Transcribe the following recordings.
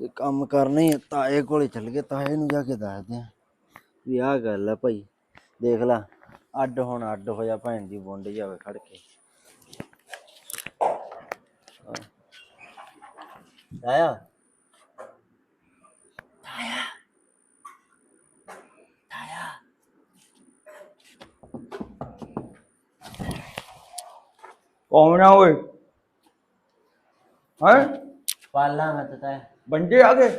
ਜੇ ਕੰਮ ਕਰਨਾ ਹੀ ਹੈ, ਤਾਏ ਕੋਲੇ ਚੱਲ ਗਏ ਤਾਏ ਨੂੰ ਜਾ ਕੇ ਦੱਸਦੇ ਆ। ਵੀ ਆਹ ਗੱਲ ਆ ਭਾਈ ਦੇਖ ਲਾ ਅੱਡ ਹੁਣ ਅੱਡ ਹੋ ਜਾ ਭੈਣ ਦੀ ਬੁੰਡ ਜਾਵੇ ਖੜ ਕੇ। ਆਇਆ ਕੌਣ ਆ ਓਏ? ਹੈ? ਪਾਲਾ ਮੈਂ ਤਾਂ ਤਾਇਆ। ਬੰਦੇ ਆ ਗਏ?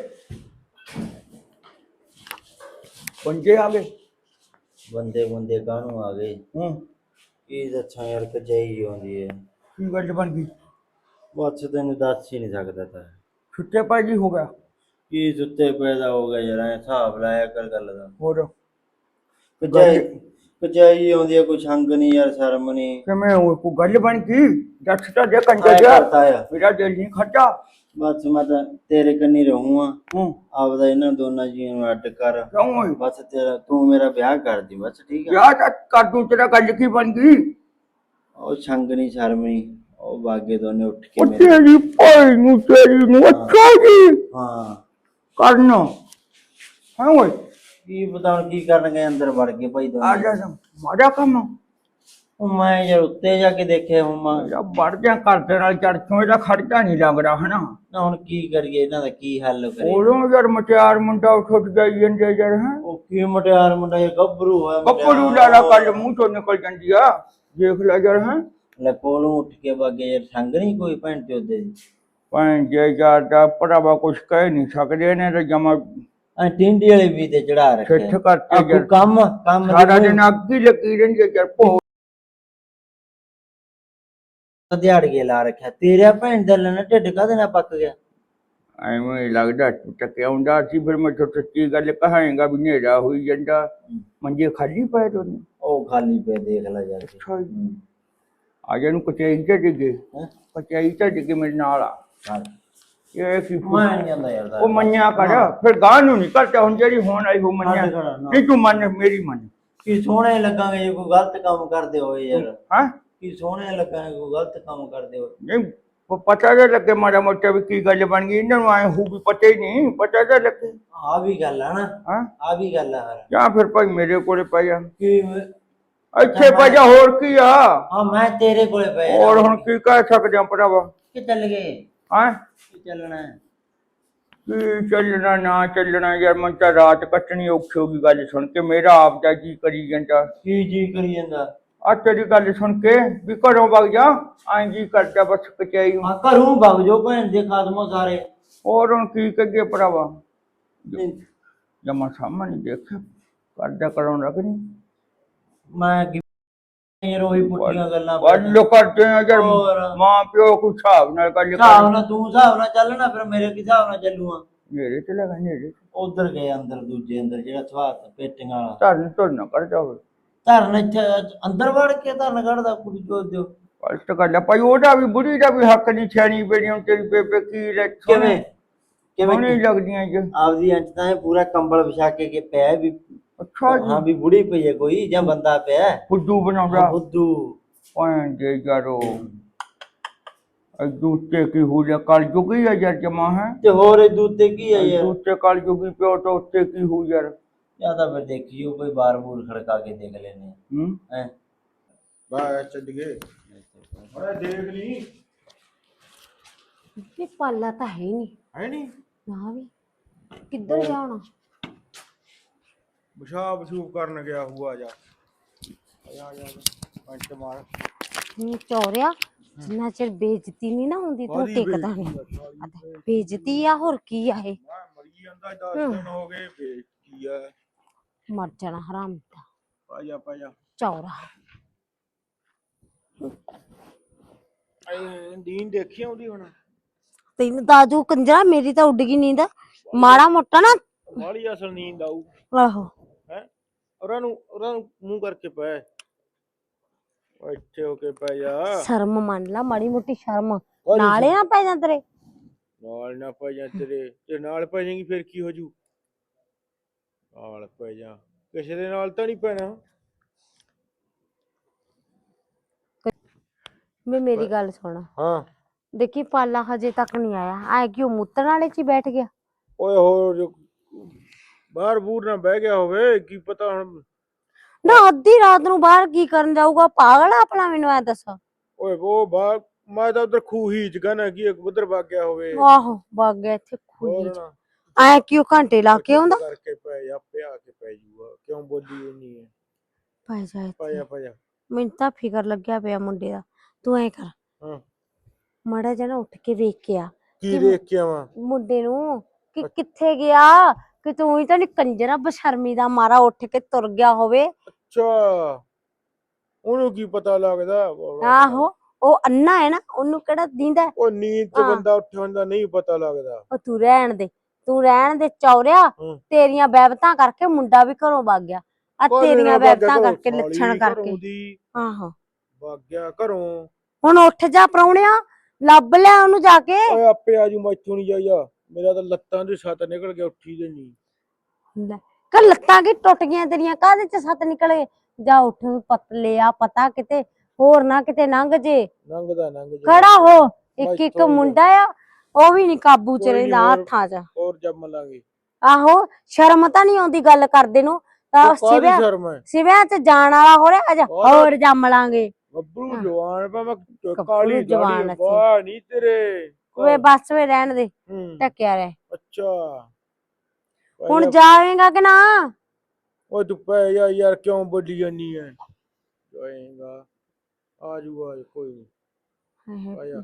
ਬੰਦੇ ਆ ਗਏ? ਬੰਦੇ ਬੰਦੇ ਕਾਹਨੂੰ ਆ ਗਏ? ਹੂੰ। ਕੀ ਦੱਸਾਂ ਯਾਰ ਕਚਾਈ ਆਉਂਦੀ ਹੈ ਕੀ ਗੱਲ ਬਣ ਗਈ? ਬਸ ਤੈਨੂੰ ਦੱਸ ਹੀ ਨਹੀਂ ਸਕਦਾ ਤਾਂ। ਛੁੱਟੇ ਭਾਜੀ ਹੋ ਗਿਆ। ਕੀ ਸੁੱਤੇ ਪੈਦਾ ਹੋ ਗਿਆ ਯਾਰ ਐਂ ਹਿਸਾਬ ਲਾਇਆ ਕਰ ਗੱਲ ਦਾ। ਹੋਰ? ਕਚਾਈ ਕਚਾਈ ਆਉਂਦੀ ਹੈ ਕੋਈ ਸੰਗ ਨਹੀਂ ਯਾਰ ਸ਼ਰਮ ਨਹੀਂ। ਕਿਵੇਂ ਹੋਏ? ਕੋ ਗੱਲ ਬਣ ਗਈ? ਦੱਸ ਤਾਂ ਦੇ ਆਇਆ ਜਾ ਮੇਰਾ ਦਿਲ ਨਹੀਂ ਖੱਟਾ ਬਸ ਮੈਂ ਤਾਂ ਤੇਰੇ ਕੰਨੀ ਰਹੂੰਗਾ ਹੂੰ। ਆਪਦਾ ਇਹਨਾਂ ਦੋਨਾਂ ਜੀਆਂ ਨੂੰ ਅੱਡ ਕਰ। ਕਿਉਂ ਬਸ ਤੇਰਾ ਤੂੰ ਮੇਰਾ ਵਿਆਹ ਕਰ ਦੀ ਬਸ ਠੀਕ ਹੈ ਯਾਰ ਤਾਂ ਕਾਦੂ ਤੇਰਾ ਗੱਲ ਕੀ ਬਣ ਗਈ? ਉਹ ਸੰਗ ਨਹੀਂ ਸ਼ਰਮ ਨਹੀਂ ਉਹ ਬਾਗੇ ਦੋਨੇ ਉੱਠ ਕੇ ਉਹ ਮੇਰੇ ਤੇਰੀ ਭਾਈ ਨੂੰ ਤੇਰੀ ਨੂੰ ਅੱਛਾ ਜੀ। ਹਾਂ। ਕਰਨਾ। ਹਾਂ ਓਏ? ਕੀ ਪਤਾ ਹੁਣ ਕੀ ਕਰਨਗੇ ਅੰਦਰ ਵੜ ਕੇ ਭਾਈ ਆ ਦੋਨੇ ਜਾ ਮਾੜਾ ਕੰਮ। ਮੈਂ ਯਾਰ ਉੱਤੇ ਜਾ ਕੇ ਦੇਖਿਆ ਹੁਮਾ ਯਾ ਵੜ ਜਾ ਕਰਦੇ ਨਾਲ ਚੜ ਕਿਉਂ ਇਹਦਾ ਖਰਚਾ ਨਹੀਂ ਲੱਗਦਾ ਹਨਾ ਨਾ ਹੁਣ ਕੀ ਕਰੀਏ ਇਹਨਾਂ ਦਾ ਕੀ ਹੱਲ ਕਰੀਏ ਉਦੋਂ ਯਾਰ ਮਟਿਆਰ ਮੁੰਡਾ ਛੁੱਟ ਜਾਈ ਜਾਂਦੇ ਯਾਰ ਹੈ ਉਹ ਕੀ ਮਟਿਆਰ ਮੁੰਡਾ ਇਹ ਗੱਭਰੂ ਹੋਇਆ ਬੱਪੜੂ ਲਾਲਾ ਕੱਲ ਮੂੰਹ ਤੋਂ ਨਿਕਲ ਜਾਂਦੀ ਆ ਦੇਖ ਲੈ ਯਾਰ ਹੈ ਲੈ ਕੋਲੋਂ ਉੱਠ ਕੇ ਬਾਗੇ ਯਾਰ ਸੰਗ ਨਹੀਂ ਕੋਈ ਭੈਣ ਚੋਦੇ ਦੀ ਭਾਂ ਜੇ ਯਾਰ ਦਾ ਭਰਾਵਾ ਕੁਛ ਕਹਿ ਨਹੀਂ ਸਕਦੇ ਨੇ ਤੇ ਜਮਾ ਆ ਟਿੰਡੀ ਵਾਲੇ ਵੀ ਤੇ ਚੜਾ ਰੱਖਿਆ ਛਿੱਠ ਕਰਕੇ ਆ ਕੋਈ ਯਾਰ ਕੰਮ ਕੰਮ ਸਾਰਾ ਦਿਨ ਅੱਗ ਹੀ ਲੱਗੀ ਰਹਿੰਦੀ ਆ ਯਾਰ ਭੋ ਦਿਹਾੜ ਕੇ ਲਾ ਰੱਖਿਆ। ਤੇਰਾ ਭੈਣ ਦਾ ਲੈਣਾ ਢਿੱਡ ਕਾਹਦੇ ਨਾਲ ਪੱਕ ਗਿਆ? ਐਵੇਂ ਲੱਗਦਾ ਟੱਕਿਆ ਹੁੰਦਾ ਸੀ ਫਿਰ ਮੈਂ ਤਾਂ ਸੱਚੀ ਗੱਲ ਕਹਾਂਗਾ ਵੀ ਨੇੜਾ ਹੋਈ ਜਾਂਦਾ। ਮੰਜੇ ਖਾਲੀ ਪਏ ਦੋਨੇ ਉਹ ਖਾਲੀ ਪੇ ਦੇਖ ਲੈ ਜਾ ਕੇ। ਅੱਛਾ ਜੀ। ਆ ਜਾ ਨੂੰ ਕਚਾਈ ਤੇ ਡਿੱਗੇ? ਕਚਾਈ ਤੇ ਡਿੱਗੇ ਮੇਰੇ ਨਾਲ ਆ। ਇਹ ਕੀ ਮੈਂ ਨਹੀਂ ਜਾਂਦਾ ਯਾਰ ਉਹ ਮੰਨਿਆ ਕਰ ਫਿਰ ਗਾਂ ਨੂੰ ਨਹੀਂ ਕਰਦਾ ਹੁਣ ਜਿਹੜੀ ਹੋਣ ਆਈ ਹੋ ਮੰਨਿਆ। ਨਹੀਂ ਤੂੰ ਮੰਨ ਮੇਰੀ ਮੰਨ। ਕੀ ਸੋਹਣੇ ਲੱਗਾਂਗੇ ਜੇ ਕੋਈ ਗਲਤ ਕੰਮ ਕਰਦੇ ਹੋਏ ਯਾਰ। ਹਾਂ? ਕੀ ਸੋਹਣੇ ਲੱਗਾਂਗੇ ਕੋਈ ਗਲਤ ਕੰਮ ਕਰਦੇ ਹੋਏ ਨਹੀਂ ਪ- ਪਤਾ ਤਾਂ ਲੱਗੇ ਮਾੜਾ ਮੋਟਾ ਵੀ ਕੀ ਗੱਲ ਬਣ ਗਈ ਇਹਨਾਂ ਨੂੰ ਆਏ ਹੋ ਵੀ ਪਤਾ ਹੀ ਨਹੀਂ ਪਤਾ ਤਾਂ ਲੱਗੇ। ਆ ਵੀ ਗੱਲ ਆ ਨਾ ਹਾਂ। ਆ ਵੀ ਗੱਲ ਆ ਹਰ ਜਾਂ ਫਿਰ ਭਾਈ ਮੇਰੇ ਕੋਲੇ ਪੈ ਜਾ ਕੀ ਮੈਂ- ਇੱਥੇ ਪੈ ਜਾ ਹੋਰ ਕੀ ਆ? ਹਾਂ ਮੈਂ ਤੇਰੇ ਕੋਲੇ ਪਏ ਹੋਰ ਹੁਣ ਕੀ ਕਹਿ ਸਕਦੇ ਆ ਭਰਾਵਾ? ਕਿ ਚੱਲ ਗਏ? ਹਾਂ? ਕੀ ਚੱਲਣਾ? ਹੈ? ਕੀ ਚੱਲਣਾ ਨਾ ਚੱਲਣਾ ਯਾਰ ਮੈਂ ਤਾਂ ਰਾਤ ਕੱਟਣੀ ਔਖੀ ਹੋ ਗਈ ਗੱਲ ਸੁਣ ਕੇ। ਮੇਰਾ ਆਪ ਦਾ ਜੀ ਕਰੀ ਜਾਂਦਾ। ਕੀ ਜੀ ਕਰੀ ਜਾਂਦਾ? ਆ ਤੇਰੀ ਗੱਲ ਸੁਣ ਕੇ ਵੀ ਘਰੋਂ ਵਗ ਜਾ ਆਂ ਜੀ ਕਰਦਾ ਬਸ ਕਚਾਈ ਆ ਘਰੋਂ ਭਗ ਜੋ ਭੈਣ ਦੇ ਖਾਦਮੋ ਸਾਰੇ। ਹੋਰ ਹੁਣ ਕੀ ਕਰੀਏ ਭਰਾਵਾ? ਜਮਾ ਸਾਹਮਣੇ ਦੇਖ ਕਰਦਾ ਕਰਾਉਣ ਲੱਗ ਨਹੀਂ। ਮੈਂ ਕੀ ਉਹੀ ਪੁੱਠੀਆਂ ਗੱਲਾਂ ਵੱਲ ਕਰਦੇ। ਆ ਯਾਰ ਹੋਰ। ਮਾਂ ਪਿਓ ਕੁ ਹਿਸਾਬ ਨਾਲ ਗੱਲ ਹਿਸਾਬ ਕਰ। ਨਾਲ ਤੂੰ ਹਿਸਾਬ ਨਾਲ ਚੱਲਣਾ ਫਿਰ ਮੇਰੇ ਕੀ ਹਿਸਾਬ ਨਾਲ ਚੱਲੂਆ? ਨੇੜੇ ਤੇ ਲਗਾ ਨੇੜੇ। ਉਧਰ ਗਏ ਅੰਦਰ ਦੂਜੇ ਅੰਦਰ ਜਿਹੜਾ ਸਵਾਤ ਪੇਟੀਆਂ ਵਾਲਾ। ਧਰਨ ਧਰਨ ਨਾ ਕਰ ਜਾਵੇ ਧਰਨ ਇੱਥੇ ਅੰਦਰ ਵੜ ਕੇ ਧਰਨ ਕੱਢਦਾ ਕੁੜੀ ਚੋਦ ਦਿਓ ਫਸਟ ਗੱਲ ਆ ਭਾਈ ਉਹਦਾ ਵੀ ਬੁੜੀ ਦਾ ਵੀ ਹੱਕ ਨਹੀਂ ਛਾਣੀ ਬੇੜੀਆਂ ਤੇਰੀ ਬੇਬੇ ਕੀ ਲੈ ਕਿਵੇਂ? ਕਿਵੇਂ? ਸੋਹਣੀ ਲੱਗਦੀਆਂ ਜੀ ਆਪਦੀ ਅੰਚ ਤਾਂ ਇਹ ਪੂਰਾ ਕੰਬਲ ਵਿਛਾ ਕੇ ਕੇ ਪਿਆ ਵੀ ਅੱਛਾ ਜੀ। ਹਾਂ ਵੀ ਬੁੜੀ ਪਈ ਹੈ ਕੋਈ ਜਾਂ ਬੰਦਾ ਪਿਆ। ਹੈ। ਫੁੱਦੂ ਬਣਾਉਂਦਾ। ਬੁੱਧੂ ਪਾਣ ਦੇ ਯਾਰੋ ਦੂਤੇ ਕੀ ਹੋ ਜਾ ਕਲ ਜੁਗੀ ਆ ਯਾਰ ਜਮਾ ਹੈ? ਤੇ ਹੋਰ ਇਹ ਦੂਤੇ ਕੀ ਹੈ ਯਾਰ? ਦੂਤੇ ਕਲ ਜੁਗੀ ਪਿਓ ਤਾਂ ਉੱਤੇ ਕੀ ਹੋ ਯਾਰ ਜਾਂ ਤਾਂ ਫਿਰ ਦੇਖੀਓ ਕੋਈ ਬਾਰ ਬੂਰ ਖੜਕਾ ਕੇ ਦੇਖ ਲੈਨੇ ਹੂੰ। ਹੈ? ਬਾਹਰ ਚੱਲ ਗਏ। ਬੜਾ ਦੇਖ ਲਈ। ਇਹ ਪਾਲਾ ਤਾਂ ਹੈ ਹੀ ਨਹੀਂ ਹੈ ਨਹੀਂ ਨਾ ਵੀ। ਕਿੱਧਰ ਜਾਣਾ? ਪਿਸ਼ਾਬ ਸ਼ੂਬ ਕਰਨ ਗਿਆ ਹੁਆ ਜਾ। ਆ ਜਾ ਆ ਜਾ ਪੰਚ ਮਾਰ। ਹੂੰ ਚੌਰਿਆ? ਜਿੰਨਾ ਚਿਰ ਬੇਇੱਜ਼ਤੀ ਨਹੀਂ ਨਾ ਹੁੰਦੀ ਤੂੰ ਕਾਹਦੀ ਟਿਕਦਾ ਨਹੀਂ ਬੇਇੱਜ਼ਤੀ ਆ ਹੋਰ ਕੀ ਆ ਇਹ? ਮਰੀ ਜਾਂਦਾ 10 ਦਿਨ ਹੋ ਗਏ ਫੇਰ ਕੀ ਆ। ਮਰ ਜਾਣਾ ਹਰਾਮ ਦਾ ਪਾ ਜਾ ਪਾ ਜਾ। ਚੌਰਾ। ਐ ਦੀਨ ਦੇਖੀ ਆਉਂਦੀ ਹੁਣ? ਤੈਨੂੰ ਦਾਜੂ ਕੰਜਰਾ ਮੇਰੀ ਤਾਂ ਉੱਡ ਗਈ ਨੀਂਦ। ਮਾੜਾ ਮੋਟਾ ਨਾ। ਬਾਲੀ ਅਸਲ ਨੀਂਦ ਆਊ। ਆਹੋ। ਹੈ? ਉਹਨਾਂ ਨੂੰ ਉਹਨਾਂ ਨੂੰ ਮੂੰਹ ਕਰਕੇ ਪੈ। ਇੱਥੇ ਹੋ ਕੇ ਪੈ ਜਾ। ਸ਼ਰਮ ਮੰਨ ਲਾ ਮਾੜੀ ਮੋਟੀ ਸ਼ਰਮ। ਨਾਲੇ ਨਾ ਪੈ ਜਾਂ ਤੇਰੇ। ਨਾਲ ਨਾ ਪੈ ਜਾ ਤੇਰੇ। ਤੇ ਨਾਲ ਪੈ ਜਾਏਗੀ ਫਿਰ ਕੀ ਹੋ ਜੂ? ਨਾਲ ਪੈ ਜਾ। ਕਿਸੇ ਦੇ ਨਾਲ ਤਾਂ ਨਹੀਂ ਪੈਣਾ। ਵੇ ਮੇਰੀ ਗੱਲ ਸੁਣ। ਹਾਂ। ਦੇਖੀ ਪਾਲਾ ਹਜੇ ਤੱਕ ਨਹੀਂ ਆਇਆ। ਐ ਕਿਉਂ ਮੁੱਤਣ ਵਾਲੇ ਚ ਹੀ ਬੈਠ ਗਿਆ? ਓਏ ਹੋਰ ਜੋ ਬਾਹਰ ਬੂਰ ਨਾ ਬਹਿ ਗਿਆ ਹੋਵੇ ਕੀ ਪਤਾ ਹੁਣ ਨਾ ਅੱਧੀ ਰਾਤ ਨੂੰ ਬਾਹਰ ਕੀ ਕਰਨ ਜਾਊਗਾ? ਪਾਗਲ ਆ ਆਪਣਾ ਮੈਨੂੰ ਐ ਦੱਸ। ਓਏ ਉਹ ਬਾਹਰ ਮੈਂ ਤਾਂ ਉਧਰ ਖੂਹੀ ਚ ਗਨਾ ਕੀ ਉਧਰ ਵਗ ਗਿਆ ਹੋਵੇ। ਆਹੋ ਵਗ ਗਿਆ ਇੱਥੇ ਖੁੱਲੀ ਹੋਰ ਚ। ਨਾ। ਐ ਕਿਉਂ ਘੰਟੇ ਲਾ ਕੇ ਆਉਂਦਾ? ਕਰਕੇ ਪੈ ਜਾ ਪਿਆ ਕੇ ਪੈ ਜੂਗਾ। ਕਿਉਂ ਬੋਲੀ ਨਹੀਂ ਹੈ ਪੈ ਜਾ। ਪੈ ਜਾ ਪੈ ਜਾ ਮੈਨੂੰ ਤਾਂ ਫਿਕਰ ਲੱਗਿਆ ਪਿਆ ਮੁੰਡੇ ਦਾ। ਤੂੰ ਐ ਕਰ। ਹਾਂ। ਮਾੜਾ ਨਾ ਉੱਠ ਕੇ ਵੇਖ ਕੇ ਆ ਕੀ ਕਿਵੇਂ? ਦੇਖ ਕੇ ਆਵਾਂ ਮੁੰਡੇ ਨੂੰ ਕਿ ਕਿੱਥੇ ਗਿਆ? ਕਿ ਤੂੰ ਹੀ ਤਾਂ ਨੀ ਕੰਜਰਾ ਬਸ਼ਰਮੀ ਦਾ ਮਾਰਾ ਉੱਠ ਕੇ ਤੁਰ ਗਿਆ ਹੋਵੇ। ਅੱਛਾ। ਉਹਨੂੰ ਕੀ ਪਤਾ ਲੱਗਦਾ? ਆਹੋ। ਉਹ ਅੰਨਾ ਹੈ ਨਾ ਉਹਨੂੰ ਕਿਹੜਾ ਦੀਂਦਾ? ਹੈ? ਉਹ ਨੀਂਦ ਚ ਹਾਂ। ਬੰਦਾ ਉੱਠ ਹੁੰਦਾ ਨਹੀਂ ਪਤਾ ਲੱਗਦਾ। ਉਹ ਤੂੰ ਰਹਿਣ ਦੇ। ਤੂੰ ਰਹਿਣ ਦੇ ਚੌਰਿਆ ਹੂੰ। ਤੇਰੀਆਂ ਬੈਬਤਾਂ ਕਰਕੇ ਮੁੰਡਾ ਵੀ ਘਰੋਂ ਵਗ ਗਿਆ। ਆ ਤੇਰੀਆਂ ਬੈਬਤਾਂ ਕਰਕੇ ਲੱਛਣ ਕਰਕੇ। ਦੀ। ਆਹੋ। ਵਗ ਗਿਆ ਘਰੋਂ। ਹੁਣ ਉੱਠ ਜਾ ਪ੍ਰਾਹੁਣਿਆ ਲੱਭ ਲਿਆ ਉਹਨੂੰ ਜਾ ਕੇ। ਓਏ ਆਪੇ ਆਜੂ ਮੈਥੋਂ ਨਹੀਂ ਜਾਈਆ ਮੇਰਾ ਤਾਂ ਲੱਤਾਂ ਦੀ ਸੱਤ ਨਿਕਲ ਗਿਆ ਉੱਠੀ ਦੇ ਨਹੀਂ। ਲੈ, ਕਿ ਲੱਤਾਂ ਕੀ ਟੁੱਟ ਗਈਆਂ ਤੇਰੀਆਂ? ਕਾਹਦੇ ਚ ਸੱਤ ਨਿਕਲੇ? ਜਾ ਉੱਠ ਪਤਲੇ ਆ ਪਤਾ ਕਿਤੇ ਹੋਰ ਨਾ ਕਿਤੇ ਲੰਘ ਜੇ। ਲੰਘਦਾ ਲੰਘ ਜਾ। ਖੜਾ ਹੋ। ਇੱਕ ਇੱਕ ਮੈਥੋਂ ਨੀ ਮੁੰਡਾ ਆ ਉਹ ਵੀ ਨਹੀਂ ਕਾਬੂ ਚ ਕੋਈ ਨੀ ਰਹਿੰਦਾ ਹੋਰ। ਹੱਥਾਂ 'ਚ। ਹੋਰ ਜੰਮ ਲਾਂਗੇ। ਆਹੋ ਸ਼ਰਮ ਤਾਂ ਨਹੀਂ ਆਉਂਦੀ ਗੱਲ ਕਰਦੇ ਨੂੰ। ਤਾਂ ਉਹ ਕਾਹਦੀ ਸਿਵਿਆ ਸ਼ਰਮ ਹੈ? ਸਿਵਿਆ ਚ ਜਾਣ ਵਾਲਾ ਹੋ ਰਿਹਾ ਅਜਾ ਹੋਰ। ਹੋਰ ਜੰਮ ਲਾਂਗੇ। ਗੱਭਰੂ ਹਾਂ। ਜਵਾਨ ਪਾ ਮੈਂ ਗੱਭਰੂ ਕਾਲੀ ਜਵਾਨ ਜਵਾਨ ਅਸੀਂ। ਵਾਹ ਨਹੀਂ ਤੇਰੇ। ਵੇ ਬਸ ਵੇ ਰਹਿਣ ਦੇ ਹੂੰ, ਟੱਕਿਆ ਰਹਿ। ਅੱਛਾ। ਹੁਣ ਭਾਈ, ਜਾਵੇਂਗਾ ਕਿ ਨਾ? ਓਏ ਤੂੰ ਪੈ ਜਾ ਯਾਰ ਕਿਉਂ ਬੋਲੀ ਜਾਨੀ ਹੈ ਜਾਏਗਾ। ਆਜੂ ਆਜ ਕੋਈ ਨਹੀਂ ਆ ਜਾ।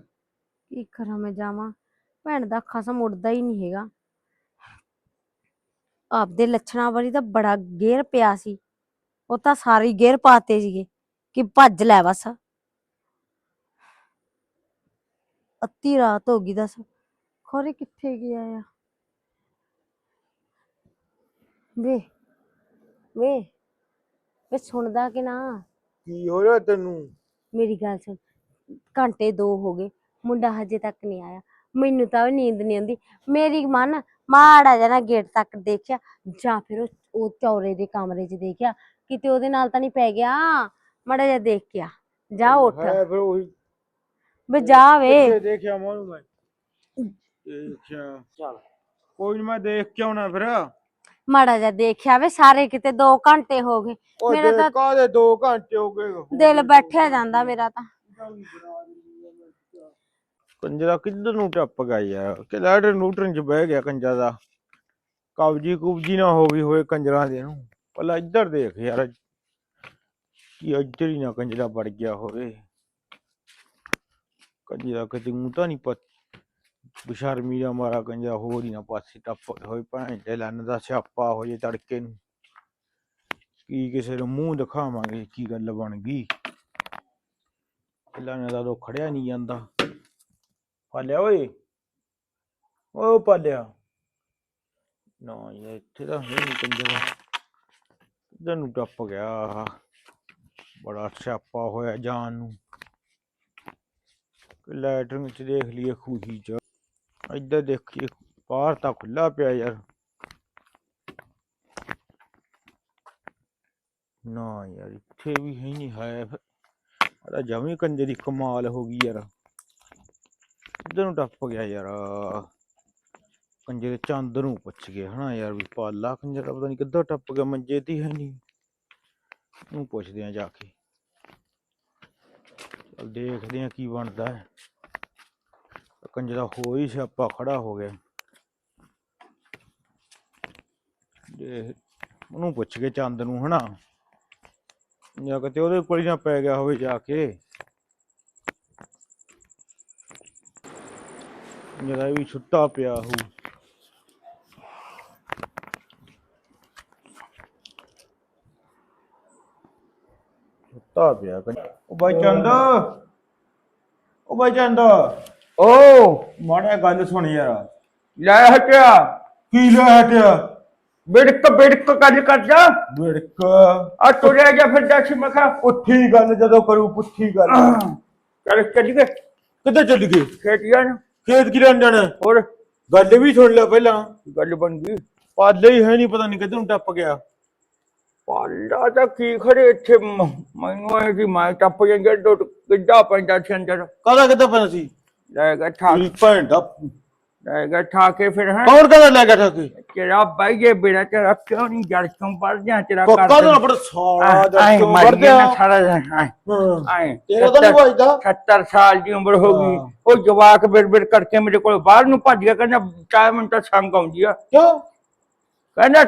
ਕੀ ਕਰਾਂ ਮੈਂ ਜਾਵਾਂ? ਭੈਣ ਦਾ ਖਸਮ ਉੱਡਦਾ ਹੀ ਨਹੀਂ ਹੈਗਾ। ਆਪਦੇ ਲੱਛਣਾਂ ਵਾਲੀ ਤਾਂ ਬੜਾ ਗੇਰ ਪਿਆ ਸੀ। ਉਹ ਤਾਂ ਸਾਰੀ ਗੇਰ ਪਾਤੇ ਸੀਗੇ ਕਿ ਭੱਜ ਲੈ ਬਸ। ਅੱਤੀ ਰਾਤ ਹੋ ਗਈ ਦੱਸ ਖੋਰੇ ਕਿੱਥੇ ਗਿਆ ਆ? ਵੇ ਵੇ ਵੇ ਸੁਣਦਾ ਕਿ ਨਾ? ਕੀ ਹੋ ਰਿਹਾ ਤੈਨੂੰ? ਮੇਰੀ ਗੱਲ ਸੁਣ ਘੰਟੇ ਦੋ ਹੋ ਗਏ ਮੁੰਡਾ ਹਜੇ ਤੱਕ ਨਹੀਂ ਆਇਆ। ਮੈਨੂੰ ਤਾਂ ਵੀ ਨੀਂਦ ਨਹੀਂ ਆਉਂਦੀ। ਮੇਰੀ ਮਨ ਮਾੜਾ ਜਿਹਾ ਨਾ ਗੇਟ ਤੱਕ ਦੇਖਿਆ ਜਾਂ ਫਿਰ ਉਹ ਉਹ ਚੌਰੇ ਦੇ ਕਮਰੇ 'ਚ ਦੇਖਿਆ ਕਿਤੇ ਉਹਦੇ ਨਾਲ ਤਾਂ ਨਹੀਂ ਪੈ ਗਿਆ। ਮਾੜਾ ਜਿਹਾ ਦੇਖ ਕੇ ਆ ਜਾ ਉੱਠ। ਹੈ ਫਿਰ ਉਹੀ ਵੇ ਜਾ ਵੇ। ਕਿੱਥੇ ਦੇਖਿਆ ਮੋਨੂੰ ਮੈਂ? ਦੇਖਿਆ। ਚੱਲ। ਕੋਈ ਨੀ ਮੈਂ ਦੇਖ ਕੇ ਆਉਣਾ ਫਿਰ। ਮਾੜਾ ਜਿਹਾ ਦੇਖਿਆ ਵੇ ਸਾਰੇ ਕਿਤੇ 2 ਘੰਟੇ ਹੋ ਗਏ। ਉਹ ਮੇਰਾ ਦੇ ਤਾਂ ਕਾਹਦੇ 2 ਘੰਟੇ ਹੋ ਗਏ? ਦਿਲ ਬੈਠਿਆ ਜਾਂਦਾ ਮੇਰਾ ਤਾਂ। ਕੰਜਰਾ ਕਿੱਧਰ ਨੂੰ ਟੱਪ ਗਿਆ ਯਾਰ? ਕਿ ਲੈਟਰ ਨੂਟਰਨ ਚ ਬਹਿ ਗਿਆ ਕੰਜਾ ਦਾ। ਕਬਜੀ ਕੁਬਜੀ ਨਾ ਹੋ ਗਈ ਹੋਏ ਕੰਜਰਾਂ ਦੇ ਨੂੰ। ਪਹਿਲਾਂ ਇੱਧਰ ਦੇਖ ਯਾਰ। ਕੀ ਇੱਧਰ ਹੀ ਨਾ ਕੰਜਰਾ ਵੜ ਗਿਆ ਹੋਵੇ। ਕੰਜਰਾ ਕਿਤੇ ਮੂੰਹ ਤਾਂ ਨਹੀਂ ਪਤ ਬਸ਼ਰਮੀ ਦਾ ਮਾਰਾ ਕੰਜਰਾ, ਹੋਰ ਹੀ ਨਾ ਪਾਸੇ ਟੱਪ ਹੋਏ ਭੈਣ ਦੇ ਲੰਨ ਦਾ ਸਿਆਪਾ ਹੋ ਜੇ ਤੜਕੇ ਨੂੰ। ਕੀ ਕਿਸੇ ਨੂੰ ਮੂੰਹ ਦਿਖਾਵਾਂਗੇ, ਕੀ ਗੱਲ ਬਣ ਗਈ? ਲੰਨ ਦਾ ਤਾਂ ਖੜਿਆ ਨਹੀਂ ਜਾਂਦਾ। ਪਾਲਿਆ ਓਏ ਓ ਪਾਲਿਆ ਨਾ ਯਾਰ ਇੱਥੇ ਤਾਂ ਹੈ ਨਹੀਂ ਕੰਜਰਾ ਕਿੱਧਰ ਨੂੰ ਟੱਪ ਗਿਆ ਬੜਾ ਸਿਆਪਾ ਹੋਇਆ ਜਾਨ ਨੂੰ ਲੈਟਰਿੰਗ ਚ ਦੇਖ ਲਈਏ ਖੂਹੀ ਚ ਇੱਧਰ ਦੇਖੀਏ ਬਾਹਰ ਤਾਂ ਖੁੱਲਾ ਪਿਆ ਯਾਰ ਨਾ ਯਾਰ ਇੱਥੇ ਵੀ ਹੈ ਨਹੀਂ ਹੈ ਅੜਾ ਜਮੀ ਕੰਜੇ ਦੀ ਕਮਾਲ ਹੋ ਗਈ ਯਾਰ ਕਿੱਧਰ ਨੂੰ ਟੱਪ ਗਿਆ ਯਾਰ? ਕੰਜੇ ਦੇ ਚੰਦ ਨੂੰ ਪੁੱਛ ਗਏ ਹਨਾ ਯਾਰ ਵੀ ਪਾਲਾ ਕੰਜਰਾ ਪਤਾ ਨਹੀਂ ਕਿੱਧਰ ਟੱਪ ਗਿਆ, ਮੰਜੇ ਦੀ ਹੈ ਨਹੀਂ ਨੂੰ। ਪੁੱਛਦੇ ਆ ਜਾ ਕੇ। ਚਲ ਦੇਖਦੇ ਆ ਕੀ ਬਣਦਾ ਹੈ। ਕੰਜਰਾ ਹੋ ਹੀ ਸਿਆਪਾ ਖੜਾ ਹੋ ਗਿਆ। ਦੇ ਉਹਨੂੰ ਪੁੱਛ ਕੇ ਚੰਦ ਨੂੰ ਹਨਾ। ਜਾਂ ਕਿਤੇ ਉਹਦੇ ਕੋਲ ਹੀ ਨਾ ਪੈ ਗਿਆ ਹੋਵੇ ਜਾ ਕੇ। ਮੇਰਾ ਵੀ ਛੁੱਟਾ ਪਿਆ ਹੋ ਛੁੱਟਾ ਪਿਆ ਕੰਜ- ਉਹ ਬਾਈ ਚੰਦ। ਉਹ ਬਾਈ ਚੰਦ। ਓ। ਮਾੜਾ ਗੱਲ ਸੁਣ ਯਾਰ। ਲੈ ਹਟਿਆ। ਕੀ ਲੈ ਹਟਿਆ? ਬਿੜਕ ਬਿੜਕ ਗੱਲ ਕਰ ਜਾ। ਬਿੜਕ। ਆ ਤੁਰਿਆ ਜਾ ਫਿਰ ਦੱਸ ਮੈਂ ਕਿਹਾ ਪੁੱਠੀ ਗੱਲ ਜਦੋਂ ਕਰੂ ਪੁੱਠੀ ਗੱਲ। ਚੱਲ ਚੱਲ ਗਏ ਕਿੱਥੇ ਚੱਲ ਗਏ ਖੇਤੀਆਂ ਨੂੰ। ਖੇਤ ਕੀ ਲੈਣ ਜਾਣਾ? ਹੋਰ? ਗੱਲ ਵੀ ਸੁਣ ਲੈ ਪਹਿਲਾਂ। ਗੱਲ ਬਣ ਗਈ। ਪਾਲੇ ਹੀ ਹੈ ਨਹੀਂ ਪਤਾ ਨਹੀਂ ਕਿੱਧਰ ਨੂੰ ਟੱਪ ਗਿਆ। ਪਾਲਾ ਤਾਂ ਕੀ ਖੜੇ ਇੱਥੇ? ਮ- ਮੈਨੂੰ ਇਹ ਕਿ ਮੈਂ ਟੱਪ ਜਾਂਗਾ ਡੋਟ ਕਿੱਡਾ ਪੈਂਦਾ ਸੀ ਅੰਦਰ। ਕਾਹਦਾ ਕਿੱਧਰ ਪੈਣਾ ਸੀ? ਲੈਗਾ ਠਾ ਮੇਰੀ ਭੈਣ ਦਾ। ਲੈਗਾ ਠਾ ਕੇ ਫਿਰ ਹੈ? ਕੌਣ ਕਹਿੰਦਾ ਲੈ ਗਿਆ ਠਾਕੇ? ਤੇਰਾ ਬਾਈ ਇਹ ਬੇੜਾ ਤੇਰਾ ਕਿਉਂ ਨਹੀਂ ਜੜ ਤੋਂ ਪੜ ਜਾ ਤੇਰਾ ਕੋਕਾ ਦਾ ਆਪਣਾ ਸਾਲਾ ਦਾ ਆਏ ਕਿਉਂ ਗਿਆ ਸਾਰਾ ਆਏ ਤੇਰਾ ਤਾਂ ਨਹੀਂ ਵੱਜਦਾ। 70 ਸਾਲ ਦੀ ਉਮਰ ਹੋ ਗਈ। ਉਹ ਜਵਾਕ ਬਿਰ ਬਿਰ ਕਰਕੇ ਮੇਰੇ ਕੋਲ ਬਾਹਰ ਨੂੰ ਭੱਜ ਗਿਆ ਕਹਿੰਦਾ ਚਾਹ ਮਿੰਟ ਤਾਂ ਸੰਗ ਆਉਂਦੀ ਆ। ਕਿਉਂ? ਕਹਿੰਦਾ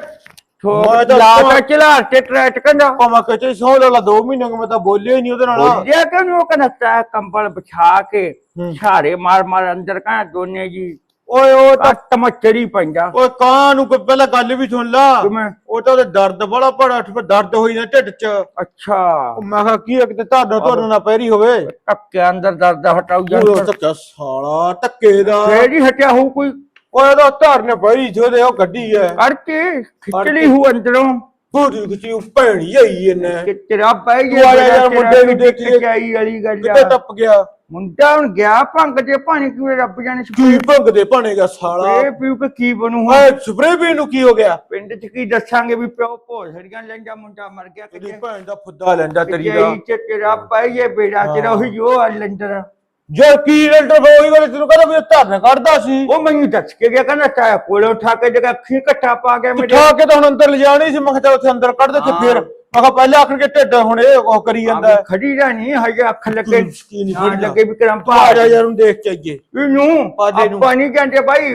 ਤਾਂ ਲਾ ਤੋਂ- ਚਲਾ ਕੇ ਟਰੈਟ ਕਹਿੰਦਾ। ਪਾਮਾ ਕਹਤੇ ਸੌ ਲਾ 2 ਮਹੀਨੇ ਮੈਂ ਤਾਂ ਬੋਲਿਆ ਹੀ ਨਹੀਂ ਉਹਦੇ ਨਾਲ। ਬੋਲਿਆ ਕਿ ਉਹ ਕਹਿੰਦਾ ਕੰਬਲ ਵਿਛਾ ਕੇ। ਛਾਰੇ ਮਾਰ ਮਾਰ ਅੰਦਰ ਕਹਿੰਦਾ ਦੋਨੇ ਜੀ ਓਏ ਉਹ ਤਾਂ ਕੱਟ ਮੱਚਰੀ ਪੈਂਦਾ ਓਏ ਕਾਂ ਨੂੰ ਕੋਈ ਪਹਿਲਾਂ ਗੱਲ ਵੀ ਸੁਣ ਲਾ। ਕਿਵੇਂ? ਉਹ ਤਾਂ ਉਹਦੇ ਦਰਦ ਬੜਾ ਬੜਾ ਦਰਦ ਹੋਈ ਨਾ ਢਿੱਡ 'ਚ। ਅੱਛਾ। ਉਹ ਮੈਂ ਕਿਹਾ ਕੀ ਇੱਕ ਤੇ ਤੁਹਾਡਾ ਤੁਹਾਨੂੰ ਨਾ ਪੈਰੀ ਹੋਵੇ? ਟੱਕੇ ਅੰਦਰ ਦਰਦ ਹਟਾਉ ਉਹ ਜਾਂਦਾ ਧੱਕਾ ਸਾਲਾ ਧੱਕੇ ਦਾ। ਹੀ ਹਟਿਆ ਹੋਊ ਕੋਈ। ਓਏ ਉਹਦਾ ਧਰਨੇ ਪੈਰੀ ਜਿਹਦੇ ਉਹ ਗੱਡੀ ਐ ਕਰਕੇ ਖਿੱਚਲੀ ਹੂ ਅੰਦਰੋਂ। ਬੂਦੀ ਕਿਚੀ ਭੈਣੀ ਆਈ ਇਹਨੇ। ਕਿ ਤੇਰਾ ਪੈ ਤੂੰ ਆ ਜਾ ਯਾਰ, ਮੁੰਡੇ ਨੂੰ ਦੇਖ ਲਈਏ। ਆਈ ਵਾਲੀ ਗੱਲ ਕਿੱਥੇ ਆ। ਟੱਪ ਗਿਆ? ਮੁੰਡਾ ਹੁਣ ਗਿਆ ਭੰਗ ਦੇ ਪਾਣੀ ਕਿਵੇਂ ਰੱਬ ਜਾਣੇ ਕੀ ਸਪਰੇ ਭੰਗਦੇ ਭਾਣੇਗਾ ਸਾਲਾ? ਪੀਉ ਕੇ ਕੀ ਬਣੂ ਹੁਣ? ਓਏ ਸਪਰੇ ਵੀ ਨੂੰ ਕੀ ਹੋ ਗਿਆ? ਪਿੰਡ ਚ ਕੀ ਦੱਸਾਂਗੇ ਵੀ ਪਿਓ ਭੋਸੜੀਆਂ ਲੈਂਦਾ ਮੁੰਡਾ ਮਰ ਗਿਆ ਤੇਰੀ ਕਿਤੇ ਭੈਣ ਦਾ ਫੁੱਦਾ ਲੈਂਦਾ ਤੇਰੀ ਦਾ? ਚ ਤੇਰਾ ਪਾਈਏ ਬੇੜਾ ਤੇਰਾ ਉਹੀ ਜੋ ਆ ਲੰਡਰ। ਜੇ ਕੀ ਰੈਂਟਰ ਹੋਈ ਵਾਲੇ ਤੈਨੂੰ ਕਹਿੰਦਾ ਵੀ ਧਰਨੇ ਕੱਢਦਾ ਸੀ ਉਹ ਮੈਨੂੰ ਦੱਸ ਕੇ ਗਿਆ ਕਹਿੰਦਾ ਚਾਹ ਕੋਲੇ ਉਠਾ ਕੇ ਜਗਾ ਅੱਖੀ ਇਕੱਠਾ ਪਾ ਗਿਆ ਮੇਰੇ ਉਠਾ ਕੇ ਤਾਂ ਹੁਣ ਅੰਦਰ ਲਿਜਾਣੀ ਸੀ ਮੈਂ ਕਿਹਾ ਚੱਲ ਉੱਥੇ ਅੰਦਰ ਕੱਢ ਦੇ ਤੇ। ਫਿਰ ਮੈਂ ਕਿਹਾ ਪਹਿਲਾਂ ਆਖਰ ਕੇ ਢਿੱਡ ਹੁਣ ਇਹ ਉਹ ਕਰੀ ਜਾਂਦਾ। ਖੜੀ ਰਹਿਣੀ ਹਜੇ ਅੱਖ ਲੱਗੇ ਨੀ ਨਾ ਖੜਨਾ। ਲੱਗੇ ਵੀ ਕਰਮ ਆ ਪਾ ਜਾ ਯਾਰ ਉਹਨੂੰ ਦੇਖ ਕੇ ਆਈਏ ਇਹਨੂੰ ਪਾਦੇ ਨੂੰ। ਆਪਾਂ ਨਹੀਂ ਕਹਿੰਦੇ ਭਾਈ